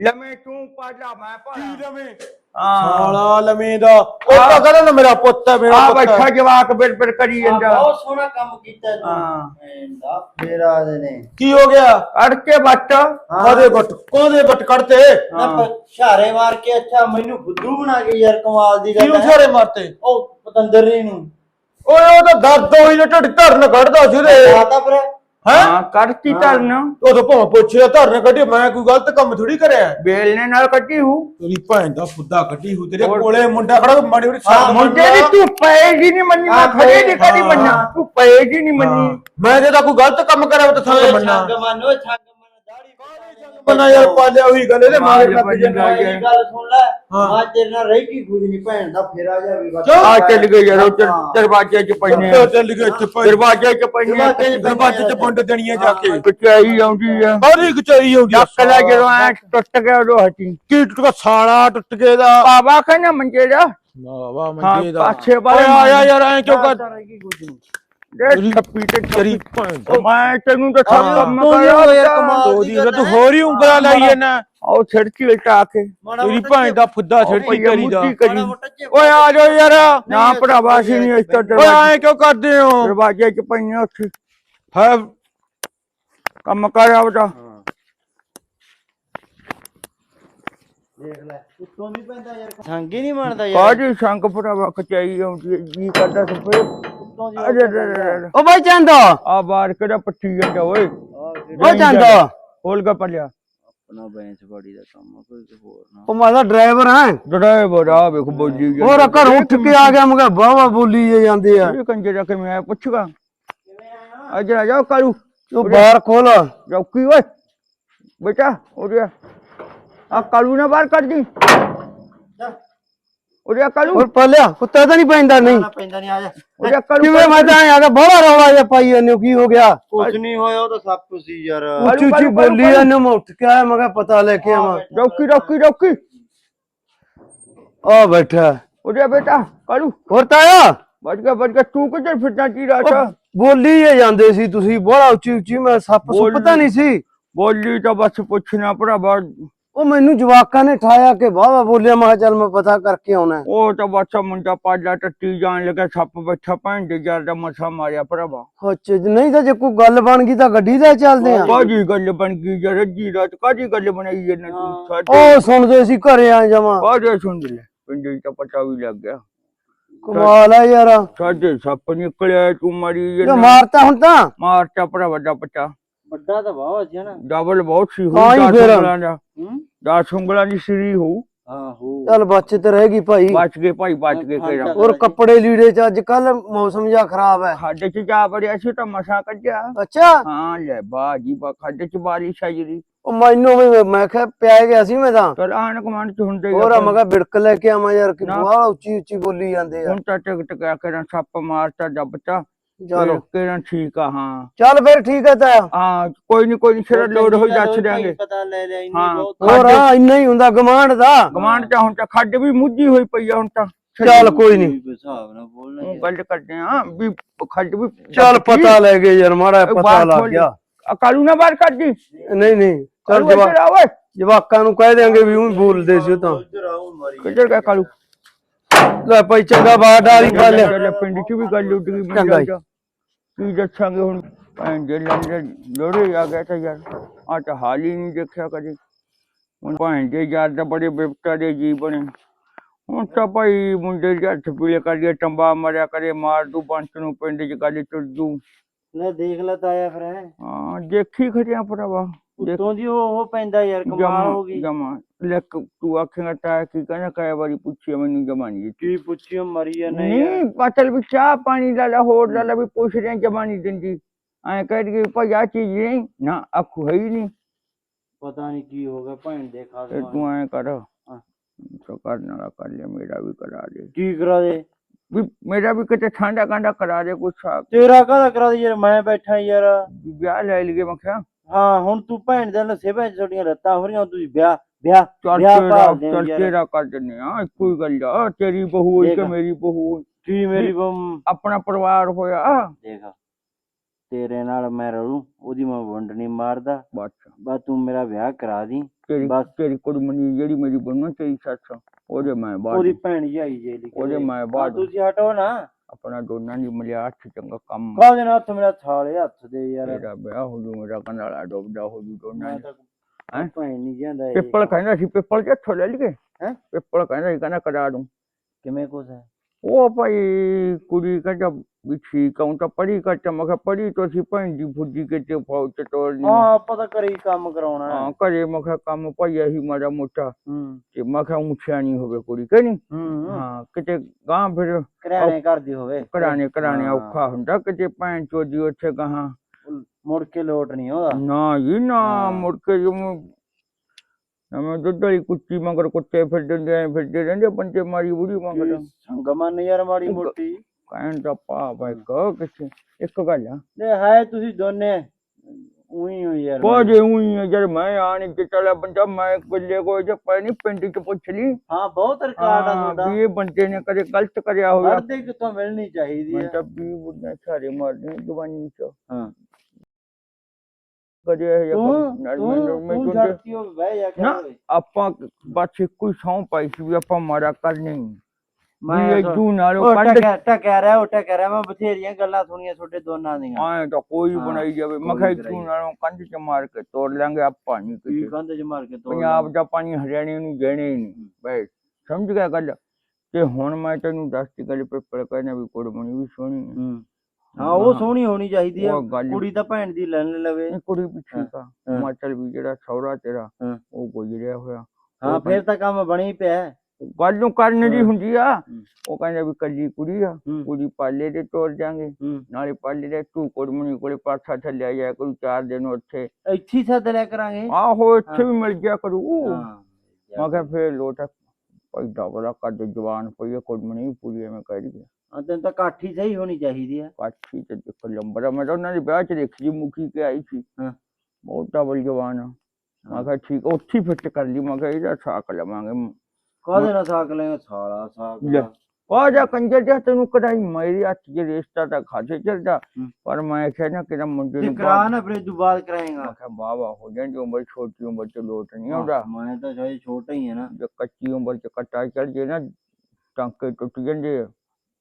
ਲੰਮੇ ਤੂੰ ਪਾਲਾ ਮੈਂ ਪਾਲਾ ਹਾਂ। ਸਾਲਾ ਲਮੇ ਦਾ। ਉਹ ਤਾਂ ਕਹਿੰਦਾ ਨਾ ਮੇਰਾ ਪੁੱਤ ਹੈ ਮੇਰਾ ਆ ਪੁੱਤ ਬੈਠਾ ਹੈ। ਜਵਾਕ ਬਿਰ ਬਿਰ ਕਰੀ ਜਾਂਦਾ। ਬਹੁਤ ਸੋਹਣਾ ਕੰਮ ਕੀਤਾ ਤੂੰ। ਹਾਂ। ਭੈਣ ਦਾ ਫੇਰਾ ਦੇ ਨੇ। ਕੀ ਹੋ ਗਿਆ? ਅੜ ਕੇ ਬੱਟ ਕਾਦੇ ਬੱਟ ਕੋਦੇ ਬੱਟ ਕੱਢਤੇ? ਨਾ ਛਾਰੇ ਮਾਰ ਕੇ ਅੱਛਾ ਮੈਨੂੰ ਬੁੱਧੂ ਬਣਾ ਕੇ ਯਾਰ ਕਮਾਲ ਦੀ ਗੱਲ ਕਿਉਂ ਹੈ। ਸਾਰੇ ਮਾਰਤੇ? ਉਹ ਪਤੰਦਰੀ ਨੂੰ। ਓਏ ਉਹ ਤਾਂ ਦਰਦ ਹੋਈ ਨਾ ਢਿੱਡ ਧਰਨ ਕੱਢਦਾ ਸੀ ਉਹਦੇ। ਆਤਾ ਪਰ ਹੈ? ਕਰਤੀ ਧਰਨ। ਉਹ ਤਾਂ ਭਾਵੇਂ ਪੁੱਛਿਆ ਧਰਨ ਕੱਢੀ ਮੈਂ ਕੋਈ ਗਲਤ ਕੰਮ ਥੋੜੀ ਕਰਿਆ? ਬੇਲਨੇ ਨਾਲ ਕੱਢੀ ਹੂ। ਤੇਰੀ ਭੈਣ ਦਾ ਫੁੱਦਾ ਕੱਢੀ ਹੂ ਤੇਰੇ ਕੋਲੇ ਮੁੰਡਾ ਖੜਾ ਤੂੰ ਮਾੜੀ ਮੋਟੀ ਸ਼ਰਮ ਮੁੰਡੇ ਮੰਨ ਦੀ। ਤੂੰ ਪਏ ਜੀ ਨਹੀਂ ਮੰਨੀ ਮੈਂ ਖੜੇ ਦੀ ਕਦੀ। ਮੰਨਾ ਤੂੰ ਜੀ ਨਹੀਂ ਮੰਨੀ। ਮੈਂ ਜੇ ਤਾਂ ਕੋਈ ਗਲਤ ਕੰਮ ਕਰਿਆ ਤਾਂ ਥਾਂ ਮੰਨਾ ਛੰਗ ਮੰਨ ਛੰਗ ਮੰਨਾ ਯਾਰ ਪਾਲਿਆ ਉਹੀ ਗੱਲ ਇਹਦੇ ਮਾਰੇ ਲੱਗ ਜਾਂਦਾ। ਮੇਰੀ ਗੱਲ ਸੁਣ ਲੈ ਹਾਂ। ਮੈਂ ਤੇਰੇ ਨਾਲ ਰਹਿ ਕੀ ਕੁਝ ਨਹੀਂ ਭੈਣ ਦਾ ਫੇਰਾ ਜਾ ਵੀ ਬਸ ਆ ਚੱਲ ਗਏ ਯਾਰ ਉਹ ਹਾਂ। ਦਰਵਾਜ਼ੇ ਚ ਪੈਨੇ ਉੱਤੇ ਚੱਲ ਗਏ ਇੱਥੇ ਭਾਈ ਦਰਵਾਜ਼ੇ ਚ ਪੈਨੇ ਦਰਵਾਜ਼ੇ ਚ ਦਰਵਾਜ਼ੇ ਚ ਪੁੰਡ ਦੇਣੀਆਂ ਜਾ ਕੇ। ਕਚਾਈ ਆਉਂਦੀ ਆ। ਬਾਰੀ ਕਚਾਈ ਆਉਂਦੀ ਆ। ਚੱਕ ਲੈ ਜਦੋਂ ਐ ਟੁੱਟ ਗਿਆ ਉਦੋਂ ਹਟੀ। ਕੀ ਟੁੱਟ ਗਿਆ? ਸਾਲਾ ਟੁੱਟ ਗਿਆ ਦਾ ਬਾਬਾ ਕਹਿੰਦਾ ਮੰਜੇ ਦਾ। ਵਾਹ ਹਾਂ ਮੰਜੇ ਦਾ। ਪਾਛੇ ਵਾਲੇ ਓਏ ਆਇਆ ਯਾਰ ਐ ਕਿਉਂ ਕਰ ਦੇ ਛੱਪੀ ਤੇ ਉਹ ਮੈਂ ਤੈਨੂੰ ਤਾਂ ਸਭ। ਕੰਮ ਤੂੰ ਕਰਿਆ ਯਾਰ ਕਮਾਲ ਉਹਦੀ ਗੱਲ ਤੂੰ ਹੋਰ ਹੀ ਉਂਗਲਾ ਲਾਈ ਨਾ ਉਹ ਛੜਕੀ ਲਟਾ ਕੇ। ਤੇਰੀ ਭੈਣ ਦਾ ਫੁੱਦਾ ਭਈਆ ਕਰੀ ਦਾ। ਓਏ ਆ ਜਾਓ ਯਾਰ। ਨਾ ਭਰਾਵਾ ਸੀ ਨਹੀਂ ਇਸ ਤੋਂ ਓਏ ਐ ਕਿਉਂ ਕਰਦੇ ਹੋ? ਦਰਵਾਜ਼ੇ ਚ ਪਈਆਂ ਉੱਥੇ। ਹੈ ਕੰਮ ਕਰ ਆਵਦਾ ਦੇਖ ਲੈ ਉੱਤੋਂ ਵੀ ਪੈਂਦਾ ਯਾਰ। ਛੰਗ ਹੀ ਨਹੀਂ ਮੰਨਦਾ ਯਾਰ। ਕਾਜੀ ਸ਼ੰਕ ਭਰਾਵਾ ਕਚਾਈ ਆਉਂਦੀ ਜੀ ਕਰਦਾ ਸਪਰੇ ਦੀ ਅਰੇ ਅਰੇ ਅਰੇ ਓ ਬਾਈ ਚੰਦ। ਆ ਬਾਹਰ ਕਿਹੜਾ ਪੱਟੀ ਜਾਂਦਾ ਓਏ। ਚੰਦ। ਹੋਲ ਗਾ ਪਲਿਆ। ਆਪਣਾ ਬੈਂਸ ਬਾੜੀ ਦਾ ਕੰਮ ਆ, ਕੋਈ ਹੋਰ ਨਾ। ਓ ਮੈਂ ਤਾਂ ਡਰਾਈਵਰ ਹਾਂ। ਡਰਾਈਵਰ ਆ ਵੇਖ ਬੋਲੀ ਜਾਂਦਾ। ਹੋਰ ਘਰ ਉੱਠ ਕੇ ਆ ਗਿਆ ਮੈਂ ਕਿਹਾ ਵਾਹ ਬੋਲੀ ਜੇ ਜਾਂਦੇ ਆ। ਇਹ ਕੰਜੇ ਜਾ ਕੇ ਮੈਂ ਪੁੱਛਗਾ। ਅਜ ਆ ਜਾਓ ਕਰੂ ਤੂੰ ਬਾਹਰ ਖੋਲ। ਰੌਕੀ ਓਏ। ਬੇਟਾ ਉਰੇ ਆ। ਕਾਲੂ ਨਾ ਬਾਹਰ ਕੱਢ ਦੀ। ਉਰੇ ਕਾਲੂ। ਹੋਰ ਪਲਿਆ ਕੁੱਤਾ ਤਾਂ ਨਹੀਂ ਪੈਂਦਾ ਨਹੀਂ। ਨਾ ਪੈਂਦਾ ਨਹੀਂ ਆ ਜਾ। ਉਰੇ ਕਾਲੂ ਕਿਵੇਂ ਮੈਂ ਤਾਂ ਆ ਗਿਆ ਬੜਾ ਰੌਲਾ ਜਿਹਾ ਪਾਈ ਇਹਨੇ ਕੀ ਹੋ ਗਿਆ? ਕੁਝ ਨਹੀਂ ਹੋਇਆ ਉਹ ਤਾਂ ਸੱਪ ਸੀ ਯਾਰ। ਉੱਚੀ ਉੱਚੀ ਬੋਲੀ ਇਹਨੇ ਮੈਂ ਉੱਠ ਕੇ ਆਇਆ ਮੈਂ ਕਿਹਾ ਪਤਾ ਲੈ ਕੇ ਆਵਾਂ। Rocky Rocky Rocky. ਆ ਬੈਠਾ। ਉਰੇ ਬੇਟਾ ਕਾਲੂ। ਹੋਰ ਤਾਇਆ? ਬਚ ਗਿਆ ਬਚ ਗਿਆ ਤੂੰ ਕਿੱਧਰ ਫਿਰਦਾ ਕੀ ਰਾਤ ਬੋਲੀ ਜੇ ਜਾਂਦੇ ਸੀ ਤੁਸੀਂ ਬੜਾ ਉੱਚੀ ਉੱਚੀ ਮੈਂ ਸੱਪ ਸੁੱਪ। ਤਾਂ ਨਹੀਂ ਸੀ। ਬੋਲੀ ਤਾਂ ਬਸ ਪੁੱਛਣਾ ਭਰਾਵਾ ਉਹ ਮੈਨੂੰ ਜਵਾਕਾਂ ਨੇ ਠਾਇਆ ਕਿ ਵਾਹ ਬੋਲਿਆ ਮੈਂ ਕਿਹਾ ਚੱਲ ਮੈਂ ਪਤਾ ਕਰਕੇ ਆਉਣਾ। ਉਹ ਤਾਂ ਬਸ ਮੁੰਡਾ ਪਾਲਾ ਟੱਟੀ ਜਾਣ ਲੱਗਾ ਸੱਪ ਬੈਠਾ ਭੈਣ ਦੇ ਯਾਰ ਦਾ ਮਸਾ ਮਾਰਿਆ ਭਰਾਵਾ। ਅੱਛਾ ਜੀ, ਨਹੀਂ ਤਾਂ ਜੇ ਕੋਈ ਗੱਲ ਬਣ ਗਈ ਤਾਂ ਗੱਡੀ ਤੇ ਚੱਲਦੇ ਆ। ਕਾਜੀ ਗੱਲ ਬਣ ਗਈ ਯਾਰ ਜੀ ਰਾਤ ਕਾਜੀ ਗੱਲ ਬਣਾਈ ਇਹਨਾਂ ਤੂੰ ਸਾਡੇ ਉਹ ਸੁਣਦੇ ਸੀ ਘਰੇ ਆ ਜਾਵਾਂ। ਕਾਜੇ ਸੁਣ ਲੈ ਪਿੰਡ ਚ ਤਾਂ ਪਤਾ ਵੀ ਲੱਗ ਗਿਆ। ਕਮਾਲ ਆ ਯਾਰ। ਸਾਡੇ ਸੱਪ ਨਿਕਲਿਆ ਤੂੰ ਮਰੀ ਜਾਂਦਾ। ਮਾਰਤਾ ਹੁਣ ਤਾਂ? ਮਾਰ ਚਾ ਭਰਾ ਵੱਡਾ ਪੱਟਾ। ਵੱਡਾ ਤਾਂ ਵਾਹ ਸੀ ਨਾ। ਡਬਲ ਬਹੁਤ ਸੀ ਹਾਂ ਹੀ ਹੁਣ ਫਿਰ। ਦਾ। ਹੂੰ? 10 ਉਂਗਲਾਂ ਦੀ ਸਿਰੀ ਹੋਊ। ਆਹੋ। ਚੱਲ ਬਚਤ ਰਹੇਗੀ ਭਾਈ। ਬਚ ਗਏ ਭਾਈ ਬਚ ਗਏ ਕਿਹੜਾ ਔਰ ਕੱਪੜੇ ਲੀੜੇ ਚ ਅੱਜ ਕੱਲ ਮੌਸਮ ਜਿਹਾ ਖਰਾਬ ਹੈ। ਖੱਡ ਚ ਜਾ ਬੜਿਆ ਸੀ ਤਾਂ ਮਸਾ ਕੱਢਿਆ। ਅੱਛਾ? ਹਾਂ ਲੈ ਬਾਜੀ ਬਾ ਖੱਡ ਚ ਬਾਰਿਸ਼ ਆ ਜਿਹੜੀ ਉਹ ਮੈਨੂੰ ਵੀ ਮੈਂ ਕਿਹਾ ਪਿਆ ਗਿਆ ਸੀ ਮੈਂ ਤਾਂ। ਚਲ ਆਣ ਕਮਾਂਡ ਚ ਹੁੰਦੇ ਹੋਰ। ਮੈਂ ਕਿਹਾ ਬਿੜਕ ਲੈ ਕੇ ਆਵਾਂ ਯਾਰ ਕਿ। ਬਾਹਲਾ ਉੱਚੀ ਉੱਚੀ ਬੋਲੀ ਜਾਂਦੇ ਆ। ਹੁਣ ਤਾਂ ਟਿਕ ਟਿਕਾ ਕੇ ਨਾ ਸੱਪ ਮਾਰਤਾ ਜੱਬਤਾ ਚਲੋ। ਕਿਹੜਾ ਠੀਕ ਆ ਹਾਂ। ਚੱਲ ਫਿਰ ਠੀਕ ਹੈ ਤਾਇਆ ਹਾਂ ਕੋਈ ਨਹੀਂ ਕੋਈ ਨਹੀਂ ਸਿਰ ਲੋੜ ਹੋਈ ਦੱਸ ਦਿਆਂਗੇ। ਪਤਾ ਲੈ ਲਿਆ ਇੰਨੀ ਹਾਂ। ਬਹੁਤ ਹੋਰ ਆ ਇੰਨਾ ਹੀ ਹੁੰਦਾ ਗਮਾਂਡ ਦਾ। ਕਮਾਂਡ ਚ ਹੁਣ ਤਾਂ ਖੱਡ ਵੀ ਮੁੱਝੀ ਹੋਈ ਪਈ ਆ ਹੁਣ ਤਾਂ। ਚੱਲ ਕੋਈ ਨਹੀਂ ਹਿਸਾਬ ਨਾਲ ਬੋਲਣਾ। ਗੱਲ ਕਰਦੇ ਆ ਵੀ ਖੱਡ ਵੀ ਚੱਲ ਪਤਾ ਲੈ ਗਏ ਯਾਰ ਮਾੜਾ ਪਤਾ ਲੱਗ ਗਿਆ। ਕਾਲੂ ਨਾ ਬਾਹਰ ਕੱਢ ਦੀ? ਨਹੀਂ ਨਹੀਂ ਚੱਲ ਆ ਜਵਾਕਾਂ ਨੂੰ ਕਹਿ ਦਿਆਂਗੇ ਵੀ ਉਹ ਬੋਲਦੇ ਸੀ ਤਾਂ। ਕਿੱਧਰ ਗਿਆ ਕਾਲੂ? ਲੈ ਭਾਈ ਚੰਗਾ ਬਾਹਰ ਡਾਲੀ ਪਾ ਲਿਆ ਚੱਲ ਪਿੰਡ ਚ ਵੀ ਗੱਲ ਉੱਡ ਗਈ ਚੰਗਾ ਜੀ। ਕੀ ਦੱਸਾਂਗੇ ਹੁਣ? ਭੈਣ ਦੇ ਲੰਡੇ ਲੋੜੇ ਆ ਗਿਆ ਤਾਂ ਯਾਰ ਆ ਤਾਂ ਹਾਲ ਹੀ ਨਹੀਂ ਦੇਖਿਆ ਕਦੇ। ਹੁਣ ਭੈਣ ਦੇ ਯਾਰ ਦਾ ਬੜੇ ਬਿਪਤਾ ਦੇ ਜੀ ਬਣੇ। ਹੁਣ ਤਾਂ ਭਾਈ ਮੁੰਡੇ ਦੇ ਹੱਥ ਪੀਲੇ ਕਰੀਏ ਟੰਬਾ ਮਰਿਆ ਕਰੇ ਮਾਰ ਦੂ ਬੰਚ ਨੂੰ ਪਿੰਡ ਚ ਗੱਲ ਤੁਰ ਜੂ ਲੈ ਦੇਖ ਲੈ ਤਾਇਆ ਫਿਰ ਹੈਂ। ਦੇਖੀ ਖੜਿਆ ਭਰਾਵਾ। ਉੱਤੋਂ ਦੀ ਉਹ ਉਹ ਪੈਂਦਾ ਯਾਰ ਕਮਾਲ ਹੋ ਗਈ। ਜਮਾ। ਲੈ ਕ- ਤੂੰ ਆਖੇਗਾ ਤਾਂ ਕੀ ਕਹਿੰਦਾ ਕਈ ਵਾਰੀ ਪੁੱਛਿਆ ਮੈਨੂੰ ਜਮਾ ਨਹੀਂ ਦਿੱਤੀ। ਕੀ ਪੁੱਛਿਓ ਮਰੀ ਜਾਂਦੇ ਯਾਰ। ਨਹੀਂ ਪਤਲ ਵੀ ਚਾਹ ਪਾਣੀ ਲੈ ਲਾ ਹੋਰ ਲੈ ਲਾ ਵੀ ਪੁੱਛ ਰਹੇ ਜਮਾ ਨਹੀਂ ਦਿੰਦੀ। ਐ ਕਹਿ ਰਹੀ ਭਾਈ ਆ ਚੀਜ਼ ਨਹੀਂ ਨਾ ਆਖੂ ਹੈ ਹੀ ਨਹੀਂ। ਪਤਾ ਨਹੀਂ ਕੀ ਹੋ ਗਿਆ ਭੈਣ ਦੇ ਤੇ ਖਾਸਮਾ ਤੂੰ ਐ ਕਰ। ਸੋ ਕਰਨ ਵਾਲਾ ਕਰ ਲਿਆ ਮੇਰਾ ਵੀ ਕਰਾ ਦੇ। ਕੀ ਕਰਾ ਦੇ? ਵੀ ਮੇਰਾ ਵੀ ਕਿਤੇ ਠੰਡਾ ਕਾਂਡਾ ਕਰਾ ਦੇ ਕੁਛ ਆ। ਤੇਰਾ ਕਾਹਦਾ ਕਰਾ ਦੇ ਯਾਰ ਮੈਂ ਬੈਠਾ ਯਾਰ। ਵਿਆਹ ਲੈ ਲਈਏ ਮੈਂ ਕਿਹਾ। ਹਾਂ ਹੁਣ ਤੂੰ ਭੈਣ ਦੇ ਲੱਸੇ ਭੈਣ ਛੋਟੀਆਂ ਰੱਤਾਂ ਹੋ ਰਹੀਆਂ ਤੁਸੀਂ ਵਿਆਹ ਵਿਆਹ ਵਿਆਹ ਚੱਲ ਯਾਰ। ਤੇਰਾ ਕਰ ਦਿੰਨੇ ਆ? ਇੱਕੋ ਹੀ ਗੱਲ ਆ ਤੇਰੀ ਬਹੂ ਹੋਈ ਕਿ। ਮੇਰੀ ਬਹੂ ਹੋਈ? ਕੀ ਮੇਰੀ ਬੰ ਆਪਣਾ ਪਰਿਵਾਰ ਹੋਇਆ? ਦੇਖ ਤੇਰੇ ਨਾਲ ਮੈਂ ਰਲੂ ਉਹਦੀ ਮੈਂ ਵੰਡ ਨਹੀਂ ਮਾਰਦਾ। ਬਸ। ਬਸ ਤੂੰ ਮੇਰਾ ਵਿਆਹ ਕਰਾ ਦੀ। ਬਸ। ਤੇਰੀ ਕੁੜਮਣੀ ਜਿਹੜੀ ਮੇਰੀ ਬਣਨਾ ਤੇਰੀ ਸੱਸ ਉਹਦੇ ਮੈਂ ਬਾਹਰ ਉਹਦੀ ਭੈਣ ਜਾਈ ਜੇ ਲਿਖੀ ਉਹਦੇ ਮੈਂ ਬਾਹਰ ਤੁਸੀਂ ਹਟੋ ਨਾ। ਆਪਣਾ ਦੋਨਾਂ ਦੀ ਮਿਲਿਆ ਹੱਥ ਚੰਗਾ ਕੰਮ। ਕਾਹਦੇ ਨਾਲ ਹੱਥ ਮੇਰਾ ਥਾਲੇ ਹੱਥ ਦੇ ਯਾਰ। ਮੇਰਾ ਵਿਆਹ ਹੋ ਜੂ ਮੇਰਾ ਕੰਨਾਲਾ ਡੁੱਬਦਾ ਹੋ ਜੂ ਦੋਨਾਂ ਦਾ ਹੈਂ? ਭੈਣ ਨਹੀਂ ਜਾਂਦਾ ਪਿੱਪਲ ਕਹਿੰਦਾ ਸੀ ਪਿੱਪਲ ਕਿੱਥੋਂ ਲੈ ਲਈਏ? ਹੈਂ? ਪਿੱਪਲ ਕਹਿੰਦਾ ਸੀ ਕਹਿੰਦਾ ਕਰਾ ਦੂੰ। ਕਿਵੇਂ ਕੁਛ ਹੈ? ਉਹ ਭਾਈ ਕੁੜੀ ਕਹਿੰਦਾ ਵੀ ਠੀਕ ਆ ਹੁਣ ਤਾਂ ਪੜੀ ਮੈਂ ਕਿਹਾ ਪੜੀ ਤੋਂ ਸੀ ਭੈਣ ਦੀ ਫੁੱਜੀ ਕਿਤੇ ਫੌਜ ਚ ਤੋੜਨੀ ਆ। ਹਾਂ ਆਪਾਂ ਤਾਂ ਘਰੇ ਹੀ ਕੰਮ ਕਰਾਉਣਾ ਹੈ ਹਾਂ ਘਰੇ ਮੈਂ ਕਿਹਾ ਕੰਮ ਭਾਈ ਇਹੀ ਮਾੜਾ ਮੋਟਾ ਹੂੰ ਤੇ ਮੈਂ ਕਿਹਾ ਉੱਚਾ ਨਹੀਂ ਹੋਵੇ ਕੁੜੀ ਕਿ ਨਹੀਂ ਹੂੰ ਹਾਂ ਕਿਤੇ ਗਾਂ ਫਿਰ ਕਰਿਆਨੇ ਕਰਦੀ ਹੋਵੇ ਘਰਾਣੇ ਹਾਂ। ਔਖਾ ਹੁੰਦਾ ਕਿਤੇ ਭੈਣ ਚੋਦੀ ਉੱਥੇ ਕਹਾਂ ਮੁੜ ਕੇ ਲੋਟ ਨਹੀਂ ਉਹਦਾ ਨਾ ਜੀ ਨਾ ਹਾਂ। ਮੁੜ ਕੇ ਜਿਵੇਂ ਨਵੇਂ ਦੁੱਧ ਵਾਲੀ ਕੁੱਤੀ ਮਗਰ ਕੁੱਤੇ ਫਿਰਦੇ ਨੇ ਫਿਰਦੇ ਰਹਿੰਦੇ ਬੰਦੇ ਮਾਰੀ ਬੁੜੀ ਮਗਰ ਸੰਗ ਮੰਨ ਯਾਰ ਮਾੜੀ ਮੋਟੀ ਕਹਿਣ ਦਾ ਭਾਵ ਹੈ। ਕਿ ਇੱਕ ਗੱਲ ਆ। ਤੇ ਹੈ ਤੁਸੀਂ ਦੋਨੇ ਉਹੀ ਹੋ ਯਾਰ ਕੋਜੇ ਉਹੀ ਜਦ ਮੈਂ ਆਣ ਕੇ ਚਲਾ ਬੰਦਾ ਮੈਂ ਕੁੱਲੇ ਕੋ ਜੇ ਪੈ ਨਹੀਂ ਪਿੰਡ ਚ ਪੁੱਛ ਲਈ। ਹਾਂ ਬਹੁਤ ਰਿਕਾਰਡ ਆ ਹਾਂ, ਤੁਹਾਡਾ। ਵੀ ਇਹ ਬੰਦੇ ਨੇ ਕਦੇ ਗਲਤ ਕਰਿਆ ਹੋਇਆ। ਹਰਦੇ ਕਿੱਥੋਂ ਮਿਲਣੀ ਚਾਹੀਦੀ ਮੈਂ ਹੈ ਤਾਂ ਵੀ ਬੁੱਢਾ ਸਾਰੇ ਮਾਰਦੇ ਜਵਾਨੀ ਚ। ਹਾਂ। ਕਦੇ ਇਹ ਮੈਨੂੰ- ਮੈਂ ਹੋ ਆਪਾਂ ਬਸ ਇੱਕੋ ਹੀ ਸਹੁੰ ਪਾਈ ਸੀ ਵੀ ਆਪਾਂ ਮਾਰਾ ਕਰਨੀ ਮੈਂ ਇਦੂ ਨਾਲੋਂ ਕੱਢ ਟਕਿਆ ਰਿਹਾ ਉਹ ਟਕਿਆ ਰਿਹਾ ਮੈਂ ਬਥੇਰੀਆਂ ਗੱਲਾਂ ਸੁਣੀਆਂ ਤੁਹਾਡੇ ਦੋਨਾਂ ਦੀਆਂ। ਆਏ ਤਾਂ ਕੋਈ ਹਾਂ, ਬਣਾਈ ਜਾਵੇ। ਮੈਂ ਕਿਹਾ ਇਦੂ ਨਾਲੋਂ ਕੰਧ ਚ ਮਾਰ ਕੇ ਤੋੜ ਲਾਂਗੇ ਆਪਾਂ ਨਹੀਂ ਕਿਸੇ ਕੰਧ ਚ ਮਾਰ ਕੇ ਤੋੜ ਪੰਜਾਬ ਦਾ ਪਾਣੀ ਹਰਿਆਣੇ ਨੂੰ ਦੇਣੇ ਹੀ ਨਹੀਂ। ਬਈ ਸਮਝ ਗਿਆ ਗੱਲ? ਤੇ ਹੁਣ ਮੈਂ ਤੈਨੂੰ ਦੱਸਤੀ ਗੱਲ ਪੇਪਰ ਕਹਿੰਦਾ ਵੀ ਕੁੜਮਣੀ ਵੀ ਸੋਹਣੀ ਹੈ। ਹੂੰ ਹਾਂ ਉਹ ਸੋਹਣੀ ਹੋਣੀ ਚਾਹੀਦੀ ਆ। ਕੁੜੀ ਤਾਂ ਭੈਣ ਦੀ ਲੈਣ ਲਵੇ। ਕੁੜੀ ਆ ਹਾਂ। ਹਿਮਾਚਲ ਵੀ ਜਿਹੜਾ ਸੌਰਾ ਤੇਰਾ ਹਾਂ। ਉਹ ਗੁਜ਼ਰਿਆ ਹੋਇਆ। ਹਾਂ ਫਿਰ ਤਾਂ ਕੰਮ ਬਣੀ ਪਿਆ। ਹੈ। ਗੱਲ ਨੂੰ ਕਰਨ ਦੀ। ਹੁੰਦੀ ਆ। ਉਹ ਕਹਿੰਦਾ ਵੀ ਕੱਲੀ ਕੁੜੀ ਆ ਕੁੜੀ ਪਾਲੇ ਦੇ ਤੋਰ ਜਾਾਂਗੇ ਨਾਲੇ ਪਾਲੇ ਦੇ ਤੂੰ ਕੁੜਮਣੀ ਕੋਲੇ ਪਾਠਾ ਥੱਲੇ ਜਾਇਆ ਕਰੂ ਚਾਰ ਦਿਨ ਉੱਥੇ। ਇੱਥੇ ਸੱਦ ਲਿਆ ਕਰਾਂਗੇ। ਆਹੋ ਇੱਥੇ। ਵੀ ਮਿਲ ਜਾ ਕਰੂ। ਮੈਂ ਕਿਹਾ ਫੇਰ ਲੋਟਾ ਪੈਦਾ ਬੜਾ ਕੱਦ ਜਵਾਨ ਪਈ ਆ ਕੁੜਮਣੀ ਪੂਰੀ ਐਵੇਂ ਕਹਿ ਰਹੀ ਤੈਨੂੰ ਤਾਂ ਕਾਠੀ ਸਹੀ ਹੋਣੀ ਚਾਹੀਦੀ ਆ। ਕਾਠੀ ਤੇ ਦੇਖੋ ਲੰਬਰਾ ਮੈਂ ਤਾਂ ਉਹਨਾਂ ਦੇ ਵਿਆਹ ਚ ਦੇਖੀ ਸੀ ਮੁਖੀ ਕੇ ਆਈ ਸੀ। ਹਾਂ। ਬਹੁਤ ਡਬਲ ਜਵਾਨ ਆ। ਮੈਂ ਕਿਹਾ ਠੀਕ ਉੱਥੇ ਫਿੱਟ ਕਰ ਲਈ। ਮੈਂ ਕਿਹਾ ਇਹਦਾ ਸਾਕ ਲਵਾਂਗੇ। ਕਾਹਦੇ ਨਾਲ ਸਾਕ ਲੈਂਗਾ ਸਾਲਾ ਸਾਕ ਲੈ। ਆ ਜਾ ਕੰਜਰ ਜਾ ਤੈਨੂੰ ਕਢਾਈ ਮੇਰੇ ਹੱਥ 'ਚ ਰਿਸ਼ਤਾ ਤਾਂ ਖਾਸੇ ਚੱਲਦਾ। ਹੂੰ। ਪਰ ਮੈਂ ਕਿਹਾ ਨਾ ਕਿ ਮੁੰਡੇ ਜੇ ਨੂੰ ਕਰਾ ਬਾਹਰ- ਨਾ ਫਿਰ ਤੂੰ ਬਾਤ ਕਰਾਏਗਾ। ਮੈਂ ਕਿਹਾ ਬਾਬਾ ਹੋ ਜਾਂਦੀ ਉਮਰ ਛੋਟੀ ਉਮਰ ਚ ਲੋਟ ਨਹੀਂ ਆਉਂਦਾ। ਮੈਂ ਤਾਂ ਸ਼ਾਇਦ ਛੋਟਾ ਹੀ ਹੈ ਨਾ। ਜੇ ਕੱਚੀ ਉਮਰ ਚ ਕੱਟਾ ਚੜ ਜੇ ਨਾ ਟਾਂਕੇ ਟੁੱਟ ਜਾਂਦੇ ਆ।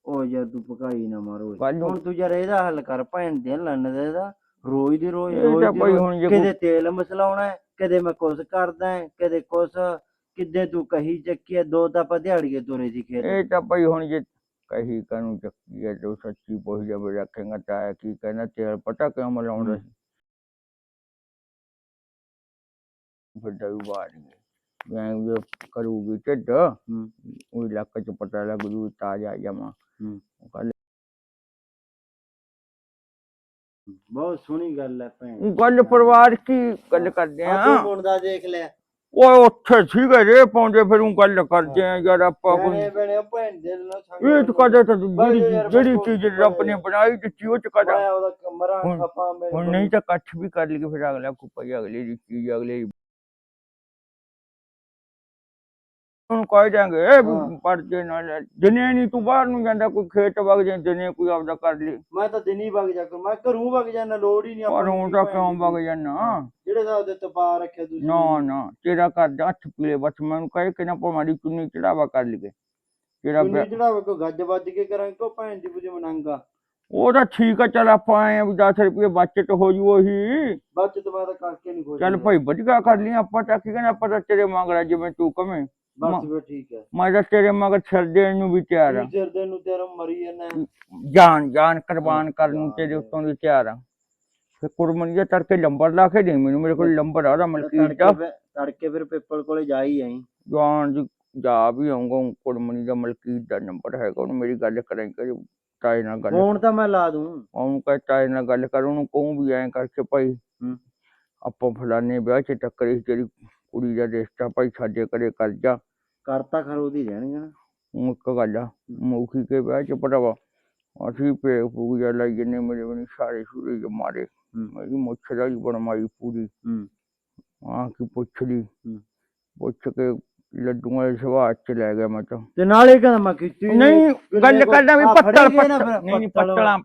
ਉਹ ਯਾਰ ਤੂੰ ਪਕਾਈ ਨਾ ਮਾਰੋ ਕੱਲ੍ਹ ਨੂੰ- ਹੁਣ ਤੂੰ ਯਾਰ ਇਹਦਾ ਹੱਲ ਕਰ ਭੈਣ ਦੇ ਲੰਨ ਦੇ ਦਾ ਰੋਜ਼ ਦੀ ਰੋਜ਼ ਇਹ ਰੋਜ਼ ਤਾਂ ਦੀ ਭਾਈ ਰੋਜ਼। ਹੁਣ ਜੇ ਕੋਈ- ਕਦੇ ਤੇਲ ਮਸਲਾਉਣਾ ਹੈ ਕਦੇ ਮੈਂ ਕੁਛ ਕਰਦਾ ਹੈ ਕਦੇ ਕੁਛ ਕਿੱਦੇ ਤੂੰ ਕਹੀ ਚੱਕੀ ਹੈ ਦੋ ਤਾਂ ਆਪਾਂ ਦਿਹਾੜੀਏ ਤੁਰੇ ਸੀ ਖੇਤ। ਇਹ ਤਾਂ ਭਾਈ ਹੁਣ ਜੇ ਕਹੀ ਕਨੂੰ ਚੱਕੀ ਹੈ ਜੋ ਸੱਚੀ ਪੁੱਛ ਜਾਵੇ ਰੱਖੇਗਾ ਤਾਂ ਕੀ ਕਹਿਣਾ ਤੇਲ ਪਟਾ ਕਿਉਂ ਮਲਾਉਂਦਾ ਸੀ ਫਿਰਦਾ ਵੀ ਬਾਹਰ ਹੀ ਮੈਂ ਜੇ ਕਰੂਗੀ ਢਿੱਡ ਹੂੰ। ਉਹ ਇਲਾਕੇ ਚ ਪਤਾ ਲੱਗ ਜੂ ਤਾਜ਼ਾ ਜਮਾ। ਬਹੁਤ ਸੋਹਣੀ ਗੱਲ ਹੈ ਭੈਣ। ਗੱਲ ਪਰਿਵਾਰ ਕੀ ਗੱਲ ਕਰਦੇ ਆ ਤੂੰ ਮੁੰਡਾ ਦੇਖ ਲਿਆ ਓਏ ਉੱਥੇ ਸੀਗੇ ਰੇ ਪਾਉਂਦੇ ਫਿਰ ਉਹ ਗੱਲ ਕਰਦੇ ਆ ਯਾਰ ਆਪਾਂ ਕੋਈ ਬਣੇ ਬਣੇ ਭੈਣ ਦੇ ਨਾਲ ਇਹ ਚ ਕਦੇ ਤਾਂ ਜਿਹੜੀ ਜਿਹੜੀ ਚੀਜ਼ ਰੱਬ ਨੇ ਬਣਾਈ ਦਿੱਤੀ ਉਹ ਚ ਕਦਾ ਉਹਦਾ ਕਮਰਾ ਹੁਣ ਨਹੀਂ ਤਾਂ ਇਕੱਠ ਵੀ ਕਰ ਲਈਏ ਫਿਰ ਅਗਲਾ ਕੋ ਪਈ ਅਗਲੇ ਦੀ ਚੀਜ਼ ਅਗਲੇ ਹੁਣ ਕਹਿ ਜਾਾਂਗੇ ਇਹ ਹਾਂ। ਪਰਦੇ ਨਾਲ ਦਿਨੇ ਨਹੀਂ ਤੂੰ ਬਾਹਰ ਨੂੰ ਜਾਂਦਾ ਕੋਈ ਖੇਤ ਵਗ ਜਾ ਦਿਨੇ ਕੋਈ ਆਪਦਾ ਕਰ ਲਈ ਮੈਂ ਤਾਂ ਦਿਨੀ ਵਗ ਜਾ ਕਰ ਮੈਂ ਘਰੋਂ ਵਗ ਜਾਣਾ ਲੋੜ ਹੀ ਨਹੀਂ ਹੁਣ ਕੀ ਤਾਂ ਕਿਉਂ ਵਗ ਜਾਣਾ ਜਿਹੜੇ ਦੇ ਤਪਾ ਰੱਖਿਆ ਤੁਸੀਂ। ਨਾ ਨਾ ਤੇਰਾ ਘਰ ਦਾ ਹੱਥ ਪੀਲੇ ਬਸ ਮੈਨੂੰ ਕਹੇ ਕਿ ਨਾ ਪਮਾੜੀ ਚੁੰਨੀ ਚੜਾਵਾ ਕਰ ਲਈਏ। ਤੇਰਾ ਤੂੰ ਵਿਆਹ- ਜਿਹੜਾ ਕੋ ਗੱਜ ਵੱਜ ਕੇ ਕਰਾਂ ਕੋ ਭੈਣ ਦੀ ਬੁਝੇ ਮਨਾਂਗਾ। ਉਹ ਤਾਂ ਠੀਕ ਆ ਚੱਲ ਆਪਾਂ ਆਏ ਆ ਵੀ 10 ਰੁਪਏ ਬਚਤ ਹੋ ਜੂ ਉਹੀ। ਬਚਤ ਮੈਂ ਤਾਂ ਕਰਕੇ ਨਹੀਂ ਖੁਸ਼ ਚੱਲ ਭਾਈ ਵਧੀਆ ਕਰ ਲਈ ਆਪਾਂ ਤਾਂ ਕੀ ਕਹਿੰਦਾ ਆਪਾਂ ਤਾਂ ਤੇਰੇ ਮੰਗਰਾ ਜਿਵੇਂ ਤੂੰ ਕਵੇਂ। ਬਸ ਵੀ ਠੀਕ ਹੈ। ਮੈਂ ਤਾਂ ਤੇਰੇ ਮਗਰ ਛੱਡ ਦੇਣ ਨੂੰ ਵੀ ਤਿਆਰ ਆ। ਨੂੰ ਤੇਰਾ ਮਰੀ ਜਾਨ ਜਾਨ ਕੁਰਬਾਨ ਕਰਨ ਨੂੰ ਤੇਰੇ ਉੱਤੋਂ ਦੀ ਤਿਆਰ ਆ। ਫਿਰ ਕੁਰਬਾਨੀ ਦਾ ਤੜਕੇ ਲੰਬਰ ਲਾ ਕੇ ਦੇ ਮੈਨੂੰ ਮੇਰੇ ਕੋਲ ਲੰਬਰ ਆ ਉਹਦਾ ਮਲਕੀਰ ਦਾ ਤੜਕੇ ਫਿਰ ਪੇਪਰ ਕੋਲੇ ਜਾ ਹੀ ਆਈ। ਜਾਨ ਜਾ ਵੀ ਆਉਂਗਾ ਕੁਰਬਾਨੀ ਦਾ ਮਲਕੀਰ ਦਾ ਨੰਬਰ ਹੈਗਾ ਉਹਨੂੰ ਮੇਰੀ ਗੱਲ ਕਰਾਈ ਕਰ ਤਾਏ ਨਾਲ ਗੱਲ ਫੋਨ ਤਾਂ ਮੈਂ ਲਾ ਦੂੰ। ਉਹਨੂੰ ਕਹੇ ਤਾਏ ਨਾਲ ਗੱਲ ਕਰ ਉਹਨੂੰ ਕਹੂੰ ਵੀ ਐਂ ਕਰਕੇ ਭਾਈ। ਆਪਾਂ ਫਲਾਣੇ ਵਿਆਹ ਚ ਟੱਕਰੇ ਤੇਰੀ ਕੁੜੀ ਦਾ ਰਿਸ਼ਤਾ ਭਾਈ ਸਾਡੇ ਘਰੇ ਕਰ ਜਾ। ਕਰਤਾ ਖਰ ਉਹਦੀ ਰਹਿਣਗੇ ਨਾ। ਇੱਕ ਗੱਲ ਆ ਮੌਖੀ ਕੇ ਵਿਆਹ ਚ ਭਰਾਵਾ ਅਸੀਂ ਪੇ ਪੂਜਾ ਲਈ ਜਨੇ ਮੇਰੇ ਬਣੀ ਸਾਰੇ ਸੂਰੇ ਜ ਮਾਰੇ। ਮੇਰੀ ਮੁੱਛ ਦਾ ਹੀ ਬਣਵਾਈ ਪੂਰੀ। ਆ ਕੀ ਪੁੱਛ ਲਈ। ਪੁੱਛ ਕੇ ਲੱਡੂਆਂ ਦੇ ਸਵਾਦ ਚ ਲੈ ਗਿਆ ਮੈਂ ਤਾਂ। ਤੇ ਨਾਲੇ ਕਹਿੰਦਾ ਮੈਂ ਕੀਤੀ। ਨਹੀਂ ਗੱਲ ਕਰਦਾ ਵੀ ਪੱਤਲ ਪੱਤਲ। ਨਹੀਂ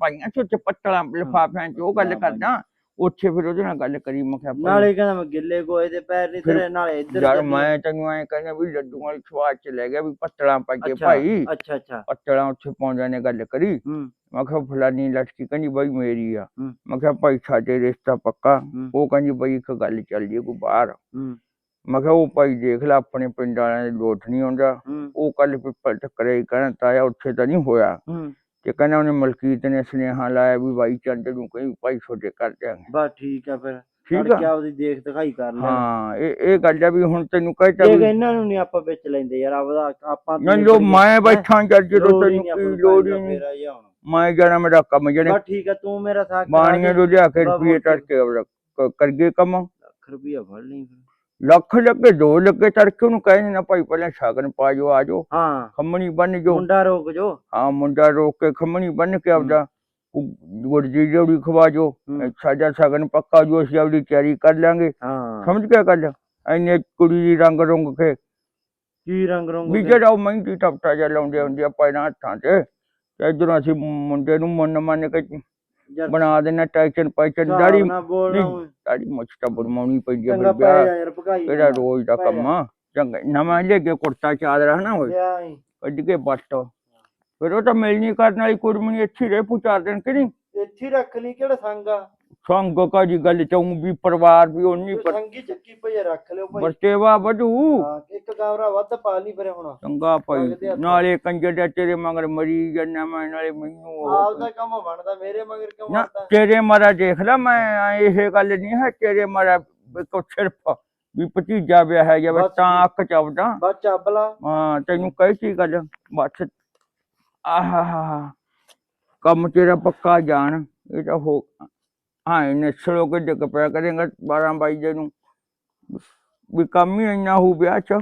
ਪਾਈਆਂ ਛੋਟੇ ਪੱਤਲਾਂ ਲਿਫਾਫਿਆਂ ਚ ਉਹ ਗੱਲ ਕਰਦਾ। ਉੱਥੇ ਫਿਰ ਉਹਦੇ ਨਾਲ ਗੱਲ ਕਰੀ ਮੈਂ ਕਿਹਾ ਨਾਲੇ ਕਹਿੰਦਾ ਮੈਂ ਗਿੱਲੇ ਗੋਏ ਦੇ ਪੈਰ ਨਹੀਂ ਤੇਰੇ ਨਾਲੇ ਇੱਧਰ ਯਾਰ ਚੱਲੀ। ਮੈਂ ਤੈਨੂੰ ਐਂ ਕਹਿੰਦਾ ਵੀ ਲੱਡੂਆਂ ਦੇ ਸਵਾਦ ਚ ਲੈ ਗਿਆ ਵੀ ਪੱਤਲਾਂ ਪਾ ਕੇ ਭਾਈ। ਅੱਛਾ ਅੱਛਾ। ਪੱਤਲਾਂ ਉੱਥੇ ਪਾਉਂਦਿਆਂ ਨੇ ਗੱਲ ਕਰੀ। ਮੈਂ ਕਿਹਾ ਫਲਾਨੀ ਲੜਕੀ ਕਹਿੰਦੀ ਬਈ ਮੇਰੀ ਆ। ਮੈਂ ਕਿਹਾ ਭਾਈ ਸਾਡੇ ਰਿਸ਼ਤਾ ਪੱਕਾ। ਉਹ ਕਹਿੰਦੀ ਬਈ ਇੱਕ ਗੱਲ ਚੱਲਦੀ ਹੈ ਕੋਈ ਬਾਹਰ। ਮੈਂ ਕਿਹਾ ਉਹ ਭਾਈ ਦੇਖ ਲੈ ਆਪਣੇ ਪਿੰਡ ਵਾਲਿਆਂ ਦੇ ਲੋਟ ਨਹੀਂ ਆਉਂਦਾ। ਉਹ ਕੱਲ ਪਿੱਪਲ ਟੱਕਰੇ ਕਹਿੰਦਾ ਤਾਇਆ ਉੱਥੇ ਤਾਂ ਨਹੀਂ ਹੋਇਆ। ਤੇ ਕਹਿੰਦਾ ਉਹਨੇ ਮਲਕੀਤ ਨੇ ਸੁਨੇਹਾ ਲਾਇਆ ਵੀ ਬਾਈ ਚੰਦ ਨੂੰ ਕਹੀਂ ਭਾਈ ਛੋਟੇ ਕਰ ਦਿਆਂਗੇ ਬਸ ਠੀਕ ਆ ਫਿਰ। ਠੀਕ ਆ? ਆਪਦੀ ਦੇਖ ਦਿਖਾਈ ਕਰ ਲੈ ਹਾਂ ਇਹ ਇਹ ਗੱਲ ਆ ਵੀ ਹੁਣ ਤੈਨੂੰ ਕਹਿਤਾ ਵੀ ਇਹਨਾਂ ਨੂੰ ਨਹੀਂ ਆਪਾਂ ਵਿੱਚ ਲੈਂਦੇ ਯਾਰ ਆਪਦਾ ਆਪਾਂ ਨਾ ਜੋ ਮੈਂ ਬੈਠਾ ਜਦ ਜਦੋਂ ਤੈਨੂੰ ਕੀ ਲੋੜ ਹੀ ਨਹੀਂ। ਮੈਂ ਜਾਣਾ ਮੇਰਾ ਕੰਮ ਜਿਹੜੇ ਬਸ ਠੀਕ ਆ ਤੂੰ ਮੇਰਾ ਸਾਥ ਬਾਣੀਆਂ ਤੋਂ ਲਿਆ ਕੇ ਰੁਪਏ ਆਪਦਾ ਕ- ਕਰ ਗਏ ਕੰਮ। ਲੱਖ ਰੁਪਇਆ ਫੜ ਲਈ ਲੱਖ ਲੱਗੇ ਦੋ ਲੱਗੇ ਤੜਕੇ ਉਹਨੂੰ ਕਹਿੰਦੇ ਨਾ ਭਾਈ ਪਹਿਲਾਂ ਸ਼ਗਨ ਪਾ ਜੋ ਆ ਜੋ ਹਾਂ। ਖੰਮਣੀ ਬੰਨ ਜੋ ਮੁੰਡਾ ਰੋਕ ਜੋ ਹਾਂ ਮੁੰਡਾ ਰੋਕ ਕੇ ਖੰਮਣੀ ਬੰਨ ਕੇ ਆਪਦਾ ਗੁਰਜੀ ਜੋੜੀ ਖਵਾ ਜੋ। ਸਾਡਾ ਸ਼ਗਨ ਪੱਕਾ ਜੋ ਅਸੀਂ ਆਪਦੀ ਤਿਆਰੀ ਕਰ ਲਾਂਗੇ। ਹਾਂ। ਸਮਝ ਗਿਆ ਗੱਲ? ਐਨੇ ਕੁੜੀ ਦੀ ਰੰਗ ਰੁੰਗ ਕੇ। ਕੀ ਰੰਗ ਰੰਗ ਵੀ ਜਿਹੜਾ ਉਹ ਮਹਿੰਦੀ ਟਪਟਾ ਜਿਹਾ ਲਾਉਂਦੇ ਹੁੰਦੇ ਆ ਪੈਰਾਂ ਹੱਥਾਂ ਤੇ। ਤੇ ਇਧਰੋਂ ਅਸੀਂ ਮੁੰਡੇ ਨੂੰ ਮੰਨ ਮੰਨ ਕੇ ਬਣਾ ਦੇਣਾ ਟੈਚਨ ਪੈਚਨ ਦਾੜੀ ਨਾ ਦਾੜੀ ਮੁੱਛ ਤਾਂ ਬੁਰਮਾਉਣੀ ਪੈਂਦੀ ਆ ਚੰਗਾ ਫਿਰ ਪੈ ਵਿਆਹ ਜਾ ਭਗਾਈ ਕਿਹੜਾ ਰੋਜ਼ ਦਾ ਕੰਮ ਆ। ਚੰਗਾ ਨਵਾਂ ਲੈ ਕੇ ਕੁੜਤਾ ਚਾਦਰਾ ਨਾ ਹੋਏ। ਕੱਢ ਕੇ ਬੱਟ ਫਿਰ ਉਹ ਤਾਂ ਮਿਲਣੀ ਕਰਨ ਵਾਲੀ ਕੁੜਮਣੀ ਅੱਛੀ ਰਹਿ ਪੂ ਚਾਰ ਦਿਨ ਕਿ ਨਹੀਂ? ਇੱਥੇ ਰੱਖ ਲਈ ਕਿਹੜਾ ਸੰਗ ਆ? ਸੰਗ ਕਾ ਜੀ ਗੱਲ ਚਾਉਂ ਵੀ ਪਰਿਵਾਰ ਵੀ ਉਨੀ ਪਰ ਸੰਗੀ ਚੱਕੀ ਪਈ ਆ, ਰੱਖ ਲਿਓ ਭਾਈ। ਵਰਤੇਵਾ ਵਧੂ। ਹਾਂ ਇੱਕ ਕਮਰਾ ਵੱਧ ਪਾ ਲਈ ਫਿਰ ਹੁਣ। ਚੰਗਾ ਭਾਈ। ਨਾਲੇ ਕੰਜਰ ਦਾ ਤੇਰੇ ਮਗਰ ਮਰੀ ਜੰਨਾ ਮੈਂ ਨਾਲੇ ਮੈਨੂੰ ਉਹ- ਆਪਦਾ ਕੰਮ ਬਣਦਾ ਮੇਰੇ ਮਗਰ ਕਿਉਂ ਨਾ ਬਣਦਾ? ਤੇਰੇ ਮਾਰਾ ਦੇਖ ਲੈ ਮੈਂ ਇਹ ਗੱਲ ਨਹੀਂ ਹੈ ਤੇਰੇ ਮਾਰਾ ਕੋ ਸਿਰਫ ਵੀ ਭਤੀਜਾ ਵਿਆਹ ਹੈ ਜਾਂ ਬਸ ਤਾਂ ਅੱਖ ਚਾਵਦਾ ਬਸ ਚੱਬਲਾ ਹਾਂ ਤੈਨੂੰ ਕਹੀ ਸੀ ਗੱਲ ਬਸ। ਆਹਾ ਕੰਮ ਤੇਰਾ ਪੱਕਾ ਜਾਣ ਇਹ ਤਾਂ ਹੋ ਹਾਂ ਇਹਨੇ ਛੜੋ ਕੇ ਡਿੱਗ ਪਿਆ ਕਰੇਗਾ 12 ਬਾਈ ਦੇ ਨੂੰ। ਵੀ ਕੰਮ ਹੀ ਇੰਨਾ ਹੋ ਵਿਆਹ ਚ